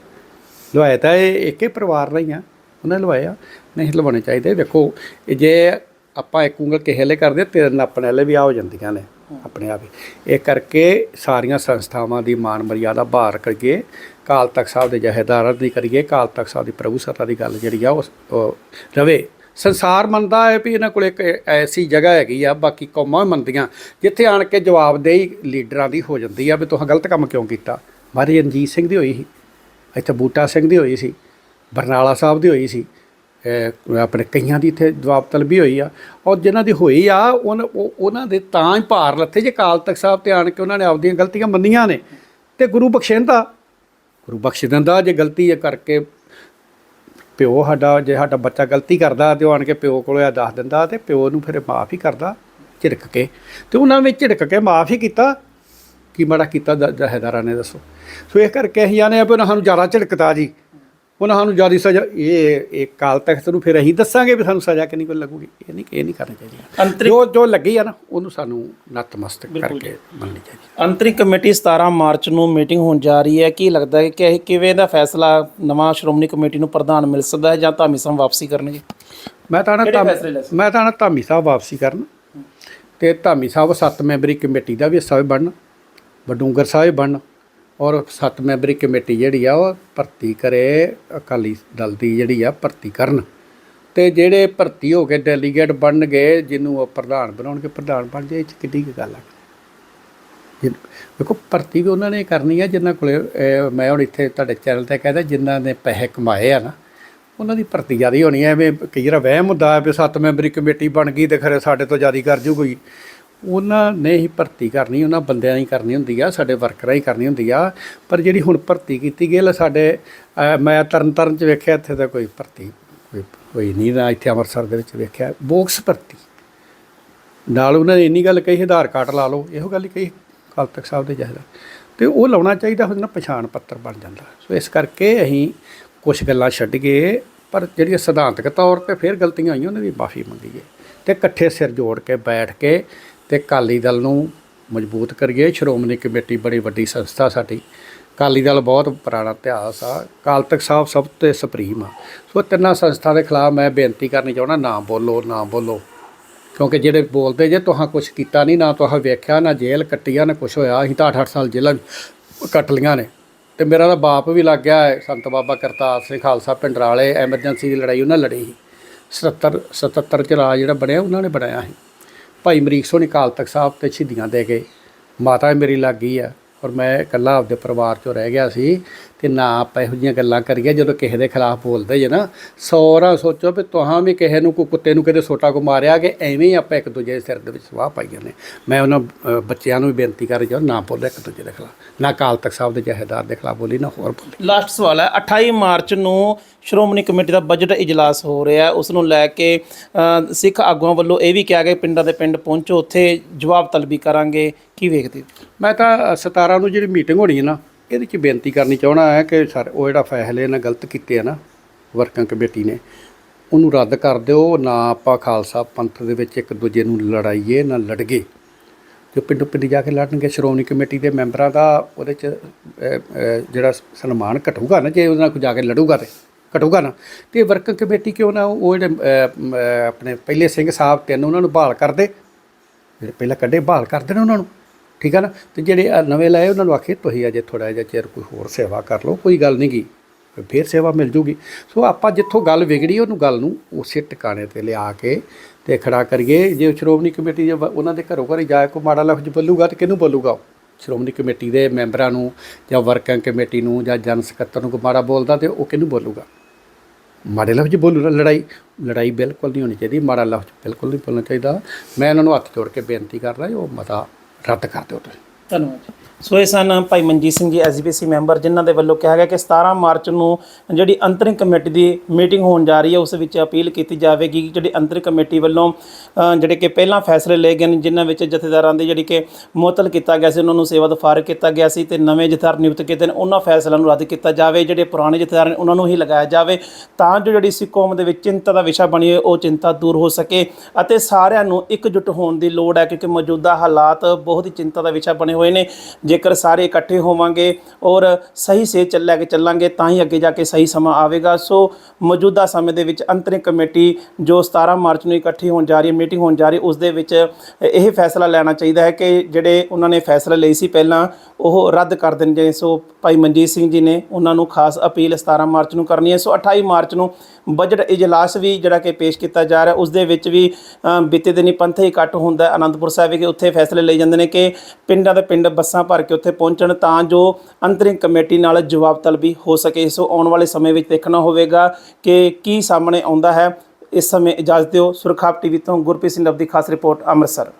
ਲਵਾਇਆ ਤਾਂ ਇਹ ਇੱਕੇ ਪਰਿਵਾਰ ਨਾਲ ਆ, ਉਹਨੇ ਲਵਾਇਆ। ਨਹੀਂ, ਲਵਾਉਣੇ ਚਾਹੀਦੇ ਵੇਖੋ ਜੇ ਆਪਾਂ ਇੱਕ ਉਂਗਲ ਕਿਸੇ ਲਈ ਕਰਦੇ ਤਿੰਨ ਆਪਣੇ ਵਾਲੇ ਵੀ ਆ ਹੋ ਜਾਂਦੀਆਂ ਨੇ, ਆਪਣੇ ਆਪ ਹੀ। ਇਹ ਕਰਕੇ ਸਾਰੀਆਂ ਸੰਸਥਾਵਾਂ ਦੀ ਮਾਨ ਮਰਿਆਦਾ ਬਹਾਰ ਕਰੀਏ, ਕਾਲ ਤਖਤ ਸਾਹਿਬ ਦੇ ਜਹੇਦਾਰਾਂ ਦੀ ਕਰੀਏ, ਕਾਲ ਤਖਤ ਸਾਹਿਬ ਦੀ ਪ੍ਰਭੂ ਸੱਤਾ ਦੀ ਗੱਲ ਜਿਹੜੀ ਆ, ਉਹ ਰਵੇ। ਸੰਸਾਰ ਮੰਨਦਾ ਹੈ ਵੀ ਇਹਨਾਂ ਕੋਲ ਇੱਕ ਐਸੀ ਜਗ੍ਹਾ ਹੈਗੀ ਆ, ਬਾਕੀ ਕੌਮਾਂ ਵੀ ਮੰਨਦੀਆਂ, ਜਿੱਥੇ ਆਣ ਕੇ ਜਵਾਬਦੇਹੀ ਲੀਡਰਾਂ ਦੀ ਹੋ ਜਾਂਦੀ ਆ, ਵੀ ਤੁਸੀਂ ਗਲਤ ਕੰਮ ਕਿਉਂ ਕੀਤਾ? ਮਹਾਰਾਜ ਰਣਜੀਤ ਸਿੰਘ ਦੀ ਹੋਈ ਸੀ। ਇੱਥੇ ਬੂਟਾ ਸਿੰਘ ਦੀ ਹੋਈ ਸੀ, ਬਰਨਾਲਾ ਸਾਹਿਬ ਦੀ ਹੋਈ ਸੀ ਆਪਣੇ ਕਈਆਂ ਦੀ ਇੱਥੇ ਜਵਾਬ ਤਲਬੀ ਹੋਈ ਆ। ਔਰ ਜਿਨ੍ਹਾਂ ਦੀ ਹੋਈ ਆ ਉਨ- ਉਹਨਾਂ ਦੇ ਤਾਂ ਹੀ ਭਾਰ ਲੱਥੇ ਜੇ ਕਾਲ ਤਖਤ ਸਾਹਿਬ ਤੇ ਆਣ ਕੇ ਉਹਨਾਂ ਨੇ ਆਪਦੀਆਂ ਗਲਤੀਆਂ ਮੰਨੀਆਂ ਨੇ। ਤੇ ਗੁਰੂ ਬਖਸ਼ਿੰਦਾ ਗੁਰੂ ਬਖਸ਼ ਦਿੰਦਾ, ਜੇ ਗਲਤੀ ਇਹ ਕਰਕੇ ਪਿਓ ਸਾਡਾ, ਜੇ ਸਾਡਾ ਬੱਚਾ ਗਲਤੀ ਕਰਦਾ ਤੇ ਉਹ ਆਣ ਕੇ ਪਿਓ ਕੋਲ ਆ ਦੱਸ ਦਿੰਦਾ ਤੇ ਪਿਓ ਨੂੰ ਫਿਰ ਮਾਫ ਹੀ ਕਰਦਾ ਝਿੜਕ ਕੇ। ਤੇ ਉਹਨਾਂ ਵਿੱਚ ਝਿੜਕ ਕੇ ਮਾਫ ਹੀ ਕੀਤਾ। ਕੀ ਮਾੜਾ ਕੀਤਾ ਜਥੇਦਾਰਾਂ ਨੇ ਦੱਸੋ। ਸੋ ਇਹ ਕਰਕੇ ਅਸੀਂ ਜਾਣੇ ਆ ਵੀ ਉਹਨਾਂ ਸਾਨੂੰ ਜ਼ਿਆਦਾ ਝਿੜਕਤਾ ਜੀ। ਉਹਨਾਂ ਸਾਨੂੰ ਜ਼ਿਆਦਾ ਸਜ਼ਾ ਇਹ ਇਹ ਕਾਲ ਤਖਤ ਨੂੰ ਫਿਰ ਅਸੀਂ ਦੱਸਾਂਗੇ ਵੀ ਸਾਨੂੰ ਸਜ਼ਾ ਕਿੰਨੀ ਕੋਈ ਲੱਗੂਗੀ। ਇਹ ਨਹੀਂ ਇਹ ਨਹੀਂ ਕਰਨਾ ਚਾਹੀਦਾ। ਜੋ ਜੋ ਲੱਗੀ ਆ ਨਾ ਉਹਨੂੰ ਸਾਨੂੰ ਨਤਮਸਤਕ ਕਰਕੇ ਮੰਨਣੀ ਚਾਹੀਦੀ। ਅੰਤਰਿਮ ਕਮੇਟੀ 17 ਮਾਰਚ ਨੂੰ ਮੀਟਿੰਗ ਹੋਣ ਜਾ ਰਹੀ ਹੈ। ਕੀ ਲੱਗਦਾ ਹੈ ਕਿ ਇਹ ਕਿਵੇਂ ਦਾ ਫੈਸਲਾ ਨਵਾਂ ਸ਼੍ਰੋਮਣੀ ਕਮੇਟੀ ਨੂੰ ਪ੍ਰਧਾਨ ਮਿਲ ਸਕਦਾ ਹੈ ਜਾਂ ਧਾਮੀ ਸਾਹਿਬ ਵਾਪਸੀ ਕਰਨਗੇ? ਮੈਂ ਤਾਂ ਨਾ? ਮੈਂ ਤਾਂ ਨਾ ਧਾਮੀ ਸਾਹਿਬ ਵਾਪਸੀ ਕਰਨ ਤੇ ਧਾਮੀ ਸਾਹਿਬ ਸੱਤ ਮੈਂਬਰੀ ਕਮੇਟੀ ਦਾ ਵੀ ਹਿੱਸਾ ਬਣਨ। ਬਡੂੰਗਰ ਸਾਹਿਬ ਬਣਨ ਔਰ ਸੱਤ ਮੈਂਬਰੀ ਕਮੇਟੀ ਜਿਹੜੀ ਆ ਉਹ ਭਰਤੀ ਕਰੇ, ਅਕਾਲੀ ਦਲ ਦੀ ਜਿਹੜੀ ਆ ਭਰਤੀ ਕਰਨ। ਤੇ ਜਿਹੜੇ ਭਰਤੀ ਹੋ ਕੇ ਡੈਲੀਗੇਟ ਬਣਨਗੇ, ਜਿਹਨੂੰ ਉਹ ਪ੍ਰਧਾਨ ਬਣਾਉਣਗੇ, ਪ੍ਰਧਾਨ ਬਣ ਜਾਏ, ਇਹ 'ਚ ਕਿੱਡੀ ਕੁ ਗੱਲ ਆ। ਦੇਖੋ, ਭਰਤੀ ਵੀ ਉਹਨਾਂ ਨੇ ਕਰਨੀ ਆ, ਜਿਨ੍ਹਾਂ ਕੋਲੇ ਮੈਂ ਹੁਣ ਇੱਥੇ ਤੁਹਾਡੇ ਚੈਨਲ ਤੇ ਕਹਿੰਦਾ ਜਿਨ੍ਹਾਂ ਨੇ ਪੈਸੇ ਕਮਾਏ ਆ ਨਾ, ਉਹਨਾਂ ਦੀ ਭਰਤੀ ਜ਼ਿਆਦਾ ਹੋਣੀ ਐ ਐਵੇਂ ਕਈ ਵਾਰ ਵਹਿਮ ਹੁੰਦਾ ਹੈ ਵੀ ਸੱਤ ਮੈਂਬਰੀ ਕਮੇਟੀ ਬਣ ਗਈ ਤੇ ਖਰੇ ਸਾਡੇ ਤੋਂ ਜ਼ਿਆਦਾ ਕਰ ਜੂ ਕੋਈ। ਉਹਨਾਂ ਨੇ ਹੀ ਭਰਤੀ ਕਰਨੀ, ਉਹਨਾਂ ਬੰਦਿਆਂ ਹੀ ਕਰਨੀ ਹੁੰਦੀ ਆ, ਸਾਡੇ ਵਰਕਰਾਂ ਹੀ ਕਰਨੀ ਹੁੰਦੀ ਆ। ਪਰ ਜਿਹੜੀ ਹੁਣ ਭਰਤੀ ਕੀਤੀ ਗਈ ਲੈ ਸਾਡੇ ਮੈਂ ਤਰਨ ਤਾਰਨ ਚ ਵੇਖਿਆ, ਇੱਥੇ ਤਾਂ ਕੋਈ ਭਰਤੀ ਕੋਈ ਨਹੀਂ ਨਾ ਇੱਥੇ ਅੰਮ੍ਰਿਤਸਰ ਦੇ ਵਿੱਚ ਵੇਖਿਆ, ਬੋਕਸ ਭਰਤੀ। ਨਾਲ ਉਹਨਾਂ ਨੇ ਇੰਨੀ ਗੱਲ ਕਹੀ, ਆਧਾਰ ਕਾਰਡ ਲਾ ਲਓ, ਇਹੋ ਗੱਲ ਹੀ ਕਹੀ ਅਕਾਲ ਤਖਤ ਸਾਹਿਬ ਦੇ ਜਹਦਾ ਤੇ ਉਹ ਲਾਉਣਾ ਚਾਹੀਦਾ, ਉਹਦੇ ਨਾਲ ਪਛਾਣ ਪੱਤਰ ਬਣ ਜਾਂਦਾ। ਸੋ ਇਸ ਕਰਕੇ ਅਸੀਂ ਕੁਝ ਗੱਲਾਂ ਛੱਡ ਗਏ, ਪਰ ਜਿਹੜੀਆਂ ਸਿਧਾਂਤਕ ਤੌਰ ਤੇ ਫਿਰ ਗਲਤੀਆਂ ਹੋਈਆਂ, ਉਹਨਾਂ ਦੀ ਮਾਫੀ ਮੰਗੀਏ ਤੇ ਇਕੱਠੇ ਸਿਰ ਜੋੜ ਕੇ ਬੈਠ ਕੇ ਤੇ ਅਕਾਲੀ ਦਲ ਨੂੰ ਮਜ਼ਬੂਤ ਕਰੀਏ। ਸ਼੍ਰੋਮਣੀ ਕਮੇਟੀ ਬੜੀ ਵੱਡੀ ਸੰਸਥਾ ਸਾਡੀ। ਅਕਾਲੀ ਦਲ ਬਹੁਤ ਪੁਰਾਣਾ ਇਤਿਹਾਸ ਆ। ਅਕਾਲ ਤਖਤ ਸਾਹਿਬ ਸਭ ਤੋਂ ਸੁਪਰੀਮ ਆ। ਸੋ ਤਿੰਨਾਂ ਸੰਸਥਾ ਦੇ ਖਿਲਾਫ ਮੈਂ ਬੇਨਤੀ ਕਰਨੀ ਚਾਹੁੰਦਾ ਨਾ ਬੋਲੋ ਨਾ ਬੋਲੋ। ਕਿਉਂਕਿ ਜਿਹੜੇ ਬੋਲਦੇ ਜੇ ਤੁਹਾਂ ਕੁਝ ਕੀਤਾ ਨਹੀਂ ਨਾ ਤੁਹਾਂ ਵੇਖਿਆ ਨਾ ਜੇਲ੍ਹ ਕੱਟੀਆ ਨਾ ਕੁਝ ਹੋਇਆ। ਅਸੀਂ ਤਾਂ 8-8 ਸਾਲ ਜੇਲ੍ਹਾਂ ਕੱਟ ਲੀਆਂ ਨੇ। ਤੇ ਮੇਰਾ ਤਾਂ ਬਾਪ ਵੀ ਲੱਗ ਗਿਆ ਹੈ, ਸੰਤ ਬਾਬਾ ਕਰਤਾਰ ਸਿੰਘ ਖਾਲਸਾ ਪਿੰਡਰਾਲੇ ਐਮਰਜੈਂਸੀ ਦੀ ਲੜਾਈ ਉਹਨਾਂ ਲੜੀ ਸੀ। 77 77 ਚ ਰਾਜ ਜਿਹੜਾ ਬਣਿਆ ਉਹਨਾਂ ਨੇ ਬਣਾਇਆ ਸੀ। ਭਾਈ ਮਰੀਕ ਸੋਹਣੀ ਅਕਾਲ ਤਖਤ ਸਾਹਿਬ ਤੇ ਸ਼ਹੀਦੀਆਂ ਦੇ ਗਏ ਮਾਤਾ ਮੇਰੀ ਲੱਗ ਗਈ ਆ ਔਰ ਮੈਂ ਇਕੱਲਾ ਆਪਦੇ ਪਰਿਵਾਰ ਚੋਂ ਰਹਿ ਗਿਆ ਸੀ ਤੇ ਨਾ ਆਪਾਂ ਇਹੋ ਜਿਹੀਆਂ ਗੱਲਾਂ ਕਰੀਏ ਜਦੋਂ ਕਿਸੇ ਦੇ ਖਿਲਾਫ ਬੋਲਦੇ ਜੇ ਨਾ ਸੌਰਾ ਸੋਚੋ ਵੀ ਤੁਹਾਂ ਵੀ ਕਿਸੇ ਨੂੰ ਕੋਈ ਕੁੱਤੇ ਨੂੰ ਕਿਤੇ ਸੋਟਾ ਕੋ ਮਾਰਿਆ ਕਿ ਐਵੇਂ ਹੀ ਆਪਾਂ ਇੱਕ ਦੂਜੇ ਦੇ ਸਿਰ ਦੇ ਵਿੱਚ ਸਵਾਹ ਪਾਈ ਜਾਂਦੇ ਮੈਂ ਉਹਨਾਂ ਬੱਚਿਆਂ ਨੂੰ ਵੀ ਬੇਨਤੀ ਕਰ ਰਿਹਾ ਨਾ ਬੋਲੇ ਇੱਕ ਦੂਜੇ ਦੇ ਖਿਲਾਫ। ਨਾ ਅਕਾਲ ਤਖਤ ਸਾਹਿਬ ਦੇ ਜਹੇਦਾਰ ਦੇ ਖਿਲਾਫ ਬੋਲੀ ਨਾ ਹੋਰ ਬੋਲੀ। ਲਾਸਟ ਸਵਾਲ ਹੈ 28 ਮਾਰਚ ਨੂੰ ਸ਼੍ਰੋਮਣੀ ਕਮੇਟੀ ਦਾ ਬਜਟ ਇਜਲਾਸ ਹੋ ਰਿਹਾ ਹੈ। ਉਸ ਨੂੰ ਲੈ ਕੇ ਸਿੱਖ ਆਗੂਆਂ ਵੱਲੋਂ ਇਹ ਵੀ ਕਿਹਾ ਗਿਆ ਪਿੰਡਾਂ ਦੇ ਪਿੰਡ ਪਹੁੰਚੋ ਉੱਥੇ ਜਵਾਬ ਤਲਬੀ ਕਰਾਂਗੇ। ਕੀ ਵੇਖਦੇ ਮੈਂ ਤਾਂ 17 ਨੂੰ ਜਿਹੜੀ ਮੀਟਿੰਗ ਹੋਣੀ ਹੈ ਨਾ ਇਹਦੇ 'ਚ ਬੇਨਤੀ ਕਰਨੀ ਚਾਹਣਾ ਹੈ ਕਿ ਸਰ, ਉਹ ਜਿਹੜਾ ਫੈਸਲੇ ਨਾਲ ਗਲਤ ਕੀਤੇ ਆ ਨਾ ਵਰਕਿੰਗ ਕਮੇਟੀ ਨੇ। ਉਹਨੂੰ ਰੱਦ ਕਰ ਦਿਓ, ਨਾ ਆਪਾਂ ਖਾਲਸਾ ਪੰਥ ਦੇ ਵਿੱਚ ਇੱਕ ਦੂਜੇ ਨੂੰ ਲੜਾਈਏ, ਨਾ ਲੜਗੇ ਜੋ ਪਿੰਡੋਂ ਪਿੰਡ ਜਾ ਕੇ ਲੜਨਗੇ, ਸ਼੍ਰੋਮਣੀ ਕਮੇਟੀ ਦੇ ਮੈਂਬਰਾਂ ਦਾ ਉਹਦੇ 'ਚ ਜਿਹੜਾ ਸਨਮਾਨ ਘਟੂਗਾ ਨਾ, ਜੇ ਉਹਨਾਂ ਕੋਲ ਜਾ ਕੇ ਲੜੂਗਾ ਤੇ ਘਟੂਗਾ ਨਾ। ਤੇ ਵਰਕਿੰਗ ਕਮੇਟੀ ਕਿਉਂ ਨਾ, ਉਹ ਜਿਹੜੇ ਆਪਣੇ ਪਹਿਲੇ ਸਿੰਘ ਸਾਹਿਬ ਤਿੰਨ ਉਹਨਾਂ ਨੂੰ ਬਹਾਲ ਕਰਦੇ ਜਿਹੜੇ ਪਹਿਲਾਂ ਕੱਢੇ ਬਹਾਲ ਕਰਦੇ ਨੇ ਉਹਨਾਂ ਨੂੰ। ਠੀਕ ਹੈ ਨਾ? ਤੇ ਜਿਹੜੇ ਆਹ ਨਵੇਂ ਲਾਏ, ਉਹਨਾਂ ਨੂੰ ਆਖੇ, ਤੁਸੀਂ ਅਜੇ ਥੋੜਾ ਜਿਹਾ ਚਿਰ ਕੋਈ ਹੋਰ ਸੇਵਾ ਕਰ ਲਓ, ਕੋਈ ਗੱਲ ਨਹੀਂ ਗੀ। ਫਿਰ ਸੇਵਾ ਮਿਲ ਜੂਗੀ। ਸੋ ਆਪਾਂ ਜਿੱਥੋਂ ਗੱਲ ਵਿਗੜੀ, ਉਹਨੂੰ ਗੱਲ ਨੂੰ ਉਸੇ ਟਿਕਾਣੇ ਤੇ ਲਿਆ ਕੇ ਤੇ ਖੜਾ ਕਰੀਏ। ਜੇ ਸ਼੍ਰੋਮਣੀ ਕਮੇਟੀ ਜੇ ਉਹਨਾਂ ਦੇ ਘਰੋਂ ਘਰੀ ਜਾ ਕੇ ਕੋਈ ਮਾੜਾ ਲਫ਼ਜ਼ ਬੋਲੂਗਾ, ਤੇ ਕਿਹਨੂੰ ਬੋਲੂਗਾ ਉਹ? ਸ਼੍ਰੋਮਣੀ ਕਮੇਟੀ ਦੇ ਮੈਂਬਰਾਂ ਨੂੰ, ਜਾਂ ਵਰਕਿੰਗ ਕਮੇਟੀ ਨੂੰ, ਜਾਂ ਜਨ ਸਕੱਤਰ ਨੂੰ ਮਾੜਾ ਬੋਲਦਾ ਤੇ ਉਹ ਕਿਹਨੂੰ ਬੋਲੂਗਾ? ਮਾੜੇ ਲਫ਼ਜ਼ ਬੋਲੂ ਨਾ ਲੜਾਈ। ਲੜਾਈ ਬਿਲਕੁਲ ਨਹੀਂ ਹੋਣੀ ਚਾਹੀਦੀ, ਮਾੜਾ ਲਫ਼ਜ਼ ਬਿਲਕੁਲ ਨਹੀਂ ਬੋਲਣਾ ਚਾਹੀਦਾ। ਮੈਂ ਇਹਨਾਂ ਨੂੰ ਹੱਥ ਜੋੜ ਕੇ ਬੇਨਤੀ ਕਰਦਾ ਉਹ ਮਤਾ ਰੱਦ ਕਰ ਦਿਓ ਤੁਸੀਂ। ਧੰਨਵਾਦ ਜੀ। ਸੋ ਇਹ ਸਨ ਭਾਈ ਮਨਜੀਤ ਸਿੰਘ ਜੀ ਐਸਬੀਸੀ ਮੈਂਬਰ, ਜਿਨ੍ਹਾਂ ਦੇ ਵੱਲੋਂ ਕਿਹਾ ਗਿਆ ਕਿ 17 ਮਾਰਚ ਨੂੰ ਜਿਹੜੀ ਅੰਤਰਿਮ ਕਮੇਟੀ ਦੀ ਮੀਟਿੰਗ ਹੋਣ ਜਾ ਰਹੀ ਹੈ, ਉਸ ਵਿੱਚ ਅਪੀਲ ਕੀਤੀ ਜਾਵੇਗੀ ਕਿ ਜਿਹੜੀ ਅੰਤਰਿਮ ਕਮੇਟੀ ਵੱਲੋਂ ਜਿਹੜੇ ਕਿ ਪਹਿਲਾਂ ਫੈਸਲੇ ਲਏ ਗਏ ਨੇ, ਜਿਨ੍ਹਾਂ ਵਿੱਚ ਜਥੇਦਾਰਾਂ ਦੀ ਜਿਹੜੀ ਕਿ ਮੁਅੱਤਲ ਕੀਤਾ ਗਿਆ ਸੀ, ਉਹਨਾਂ ਨੂੰ ਸੇਵਾ ਤੋਂ ਫਾਰਗ ਕੀਤਾ ਗਿਆ ਸੀ ਤੇ ਨਵੇਂ ਜਥੇਦਾਰ ਨਿਯੁਕਤ ਕੀਤੇ ਨੇ, ਉਹਨਾਂ ਫੈਸਲਿਆਂ ਨੂੰ ਰੱਦ ਕੀਤਾ ਜਾਵੇ, ਜਿਹੜੇ ਪੁਰਾਣੇ ਜਥੇਦਾਰ ਨੇ, ਉਹਨਾਂ ਨੂੰ ਹੀ ਲਗਾਇਆ ਜਾਵੇ, ਤਾਂ ਜੋ ਜਿਹੜੀ ਸਿੱਖ ਕੌਮ ਦੇ ਵਿੱਚ ਚਿੰਤਾ ਦਾ ਵਿਸ਼ਾ ਬਣੀ ਹੋਈ ਉਹ ਚਿੰਤਾ ਦੂਰ ਹੋ ਸਕੇ ਅਤੇ ਸਾਰਿਆਂ ਨੂੰ ਇਕਜੁੱਟ ਹੋਣ ਦੀ ਲੋੜ ਹੈ, ਕਿਉਂਕਿ ਮੌਜੂਦਾ ਹਾਲਾਤ ਬਹੁਤ ਹੀ ਚਿੰਤਾ ਦਾ ਵਿਸ਼ਾ ਬਣੇ ਹੋਏ ਨੇ। ਜੇਕਰ ਸਾਰੇ ਇਕੱਠੇ ਹੋਵਾਂਗੇ ਔਰ ਸਹੀ ਸੇ ਚੱਲਿਆ ਕੇ ਚੱਲਾਂਗੇ, ਤਾਂ ਹੀ ਅੱਗੇ ਜਾ ਕੇ ਸਹੀ ਸਮਾਂ ਆਵੇਗਾ। ਸੋ ਮੌਜੂਦਾ ਸਮੇਂ ਦੇ ਵਿੱਚ ਅੰਤਰਿਮ ਕਮੇਟੀ ਜੋ 17 ਮਾਰਚ ਨੂੰ ਇਕੱਠੀ ਹੋਣ ਜਾ ਰਹੀ ਹੈ, ਮੀਟਿੰਗ ਹੋਣ ਜਾ ਰਹੀ ਉਸ ਦੇ ਵਿੱਚ ਇਹ ਫੈਸਲਾ ਲੈਣਾ ਚਾਹੀਦਾ ਹੈ ਕਿ ਜਿਹੜੇ ਉਹਨਾਂ ਨੇ ਫੈਸਲਾ ਲਈ ਸੀ ਪਹਿਲਾਂ, ਉਹ ਰੱਦ ਕਰ ਦੇਣ ਜੇ ਸੋ ਭਾਈ ਮਨਜੀਤ ਸਿੰਘ ਜੀ ਨੇ ਉਹਨਾਂ ਨੂੰ ਖਾਸ ਅਪੀਲ 17 ਮਾਰਚ ਨੂੰ ਕਰਨੀ ਹੈ। ਸੋ 28 ਮਾਰਚ ਨੂੰ ਬਜਟ ਇਜਲਾਸ ਵੀ ਜਿਹੜਾ ਕਿ ਪੇਸ਼ ਕੀਤਾ ਜਾ ਰਿਹਾ, ਉਸ ਦੇ ਵਿੱਚ ਵੀ ਬੀਤੇ ਦਿਨੀ ਪੰਥ ਇਕੱਠ ਹੁੰਦਾ ਅਨੰਦਪੁਰ ਸਾਹਿਬ ਵਿਖੇ ਉੱਥੇ ਫੈਸਲੇ ਲਏ ਜਾਂਦੇ ਨੇ ਕਿ ਪਿੰਡਾਂ ਦੇ ਪਿੰਡ ਬੱਸਾਂ ਭਰ ਕੇ ਉੱਥੇ ਪਹੁੰਚਣ ਤਾਂ ਜੋ ਅੰਤਰਿੰਗ ਕਮੇਟੀ ਨਾਲ ਜਵਾਬ ਤਲਬੀ ਹੋ ਸਕੇ। ਸੋ ਆਉਣ ਵਾਲੇ ਸਮੇਂ ਵਿੱਚ ਦੇਖਣਾ ਹੋਵੇਗਾ ਕਿ ਕੀ ਸਾਹਮਣੇ ਆਉਂਦਾ ਹੈ। ਇਸ ਸਮੇਂ ਇਜਾਜ਼ਤ ਦਿਓ। ਸੁਰਖਾਪ ਟੀਵੀ ਤੋਂ ਗੁਰਪ੍ਰੀਤ ਸਿੰਘ ਰੱਬ ਦੀ ਖਾਸ ਰਿਪੋਰਟ ਅੰਮ੍ਰਿਤਸਰ।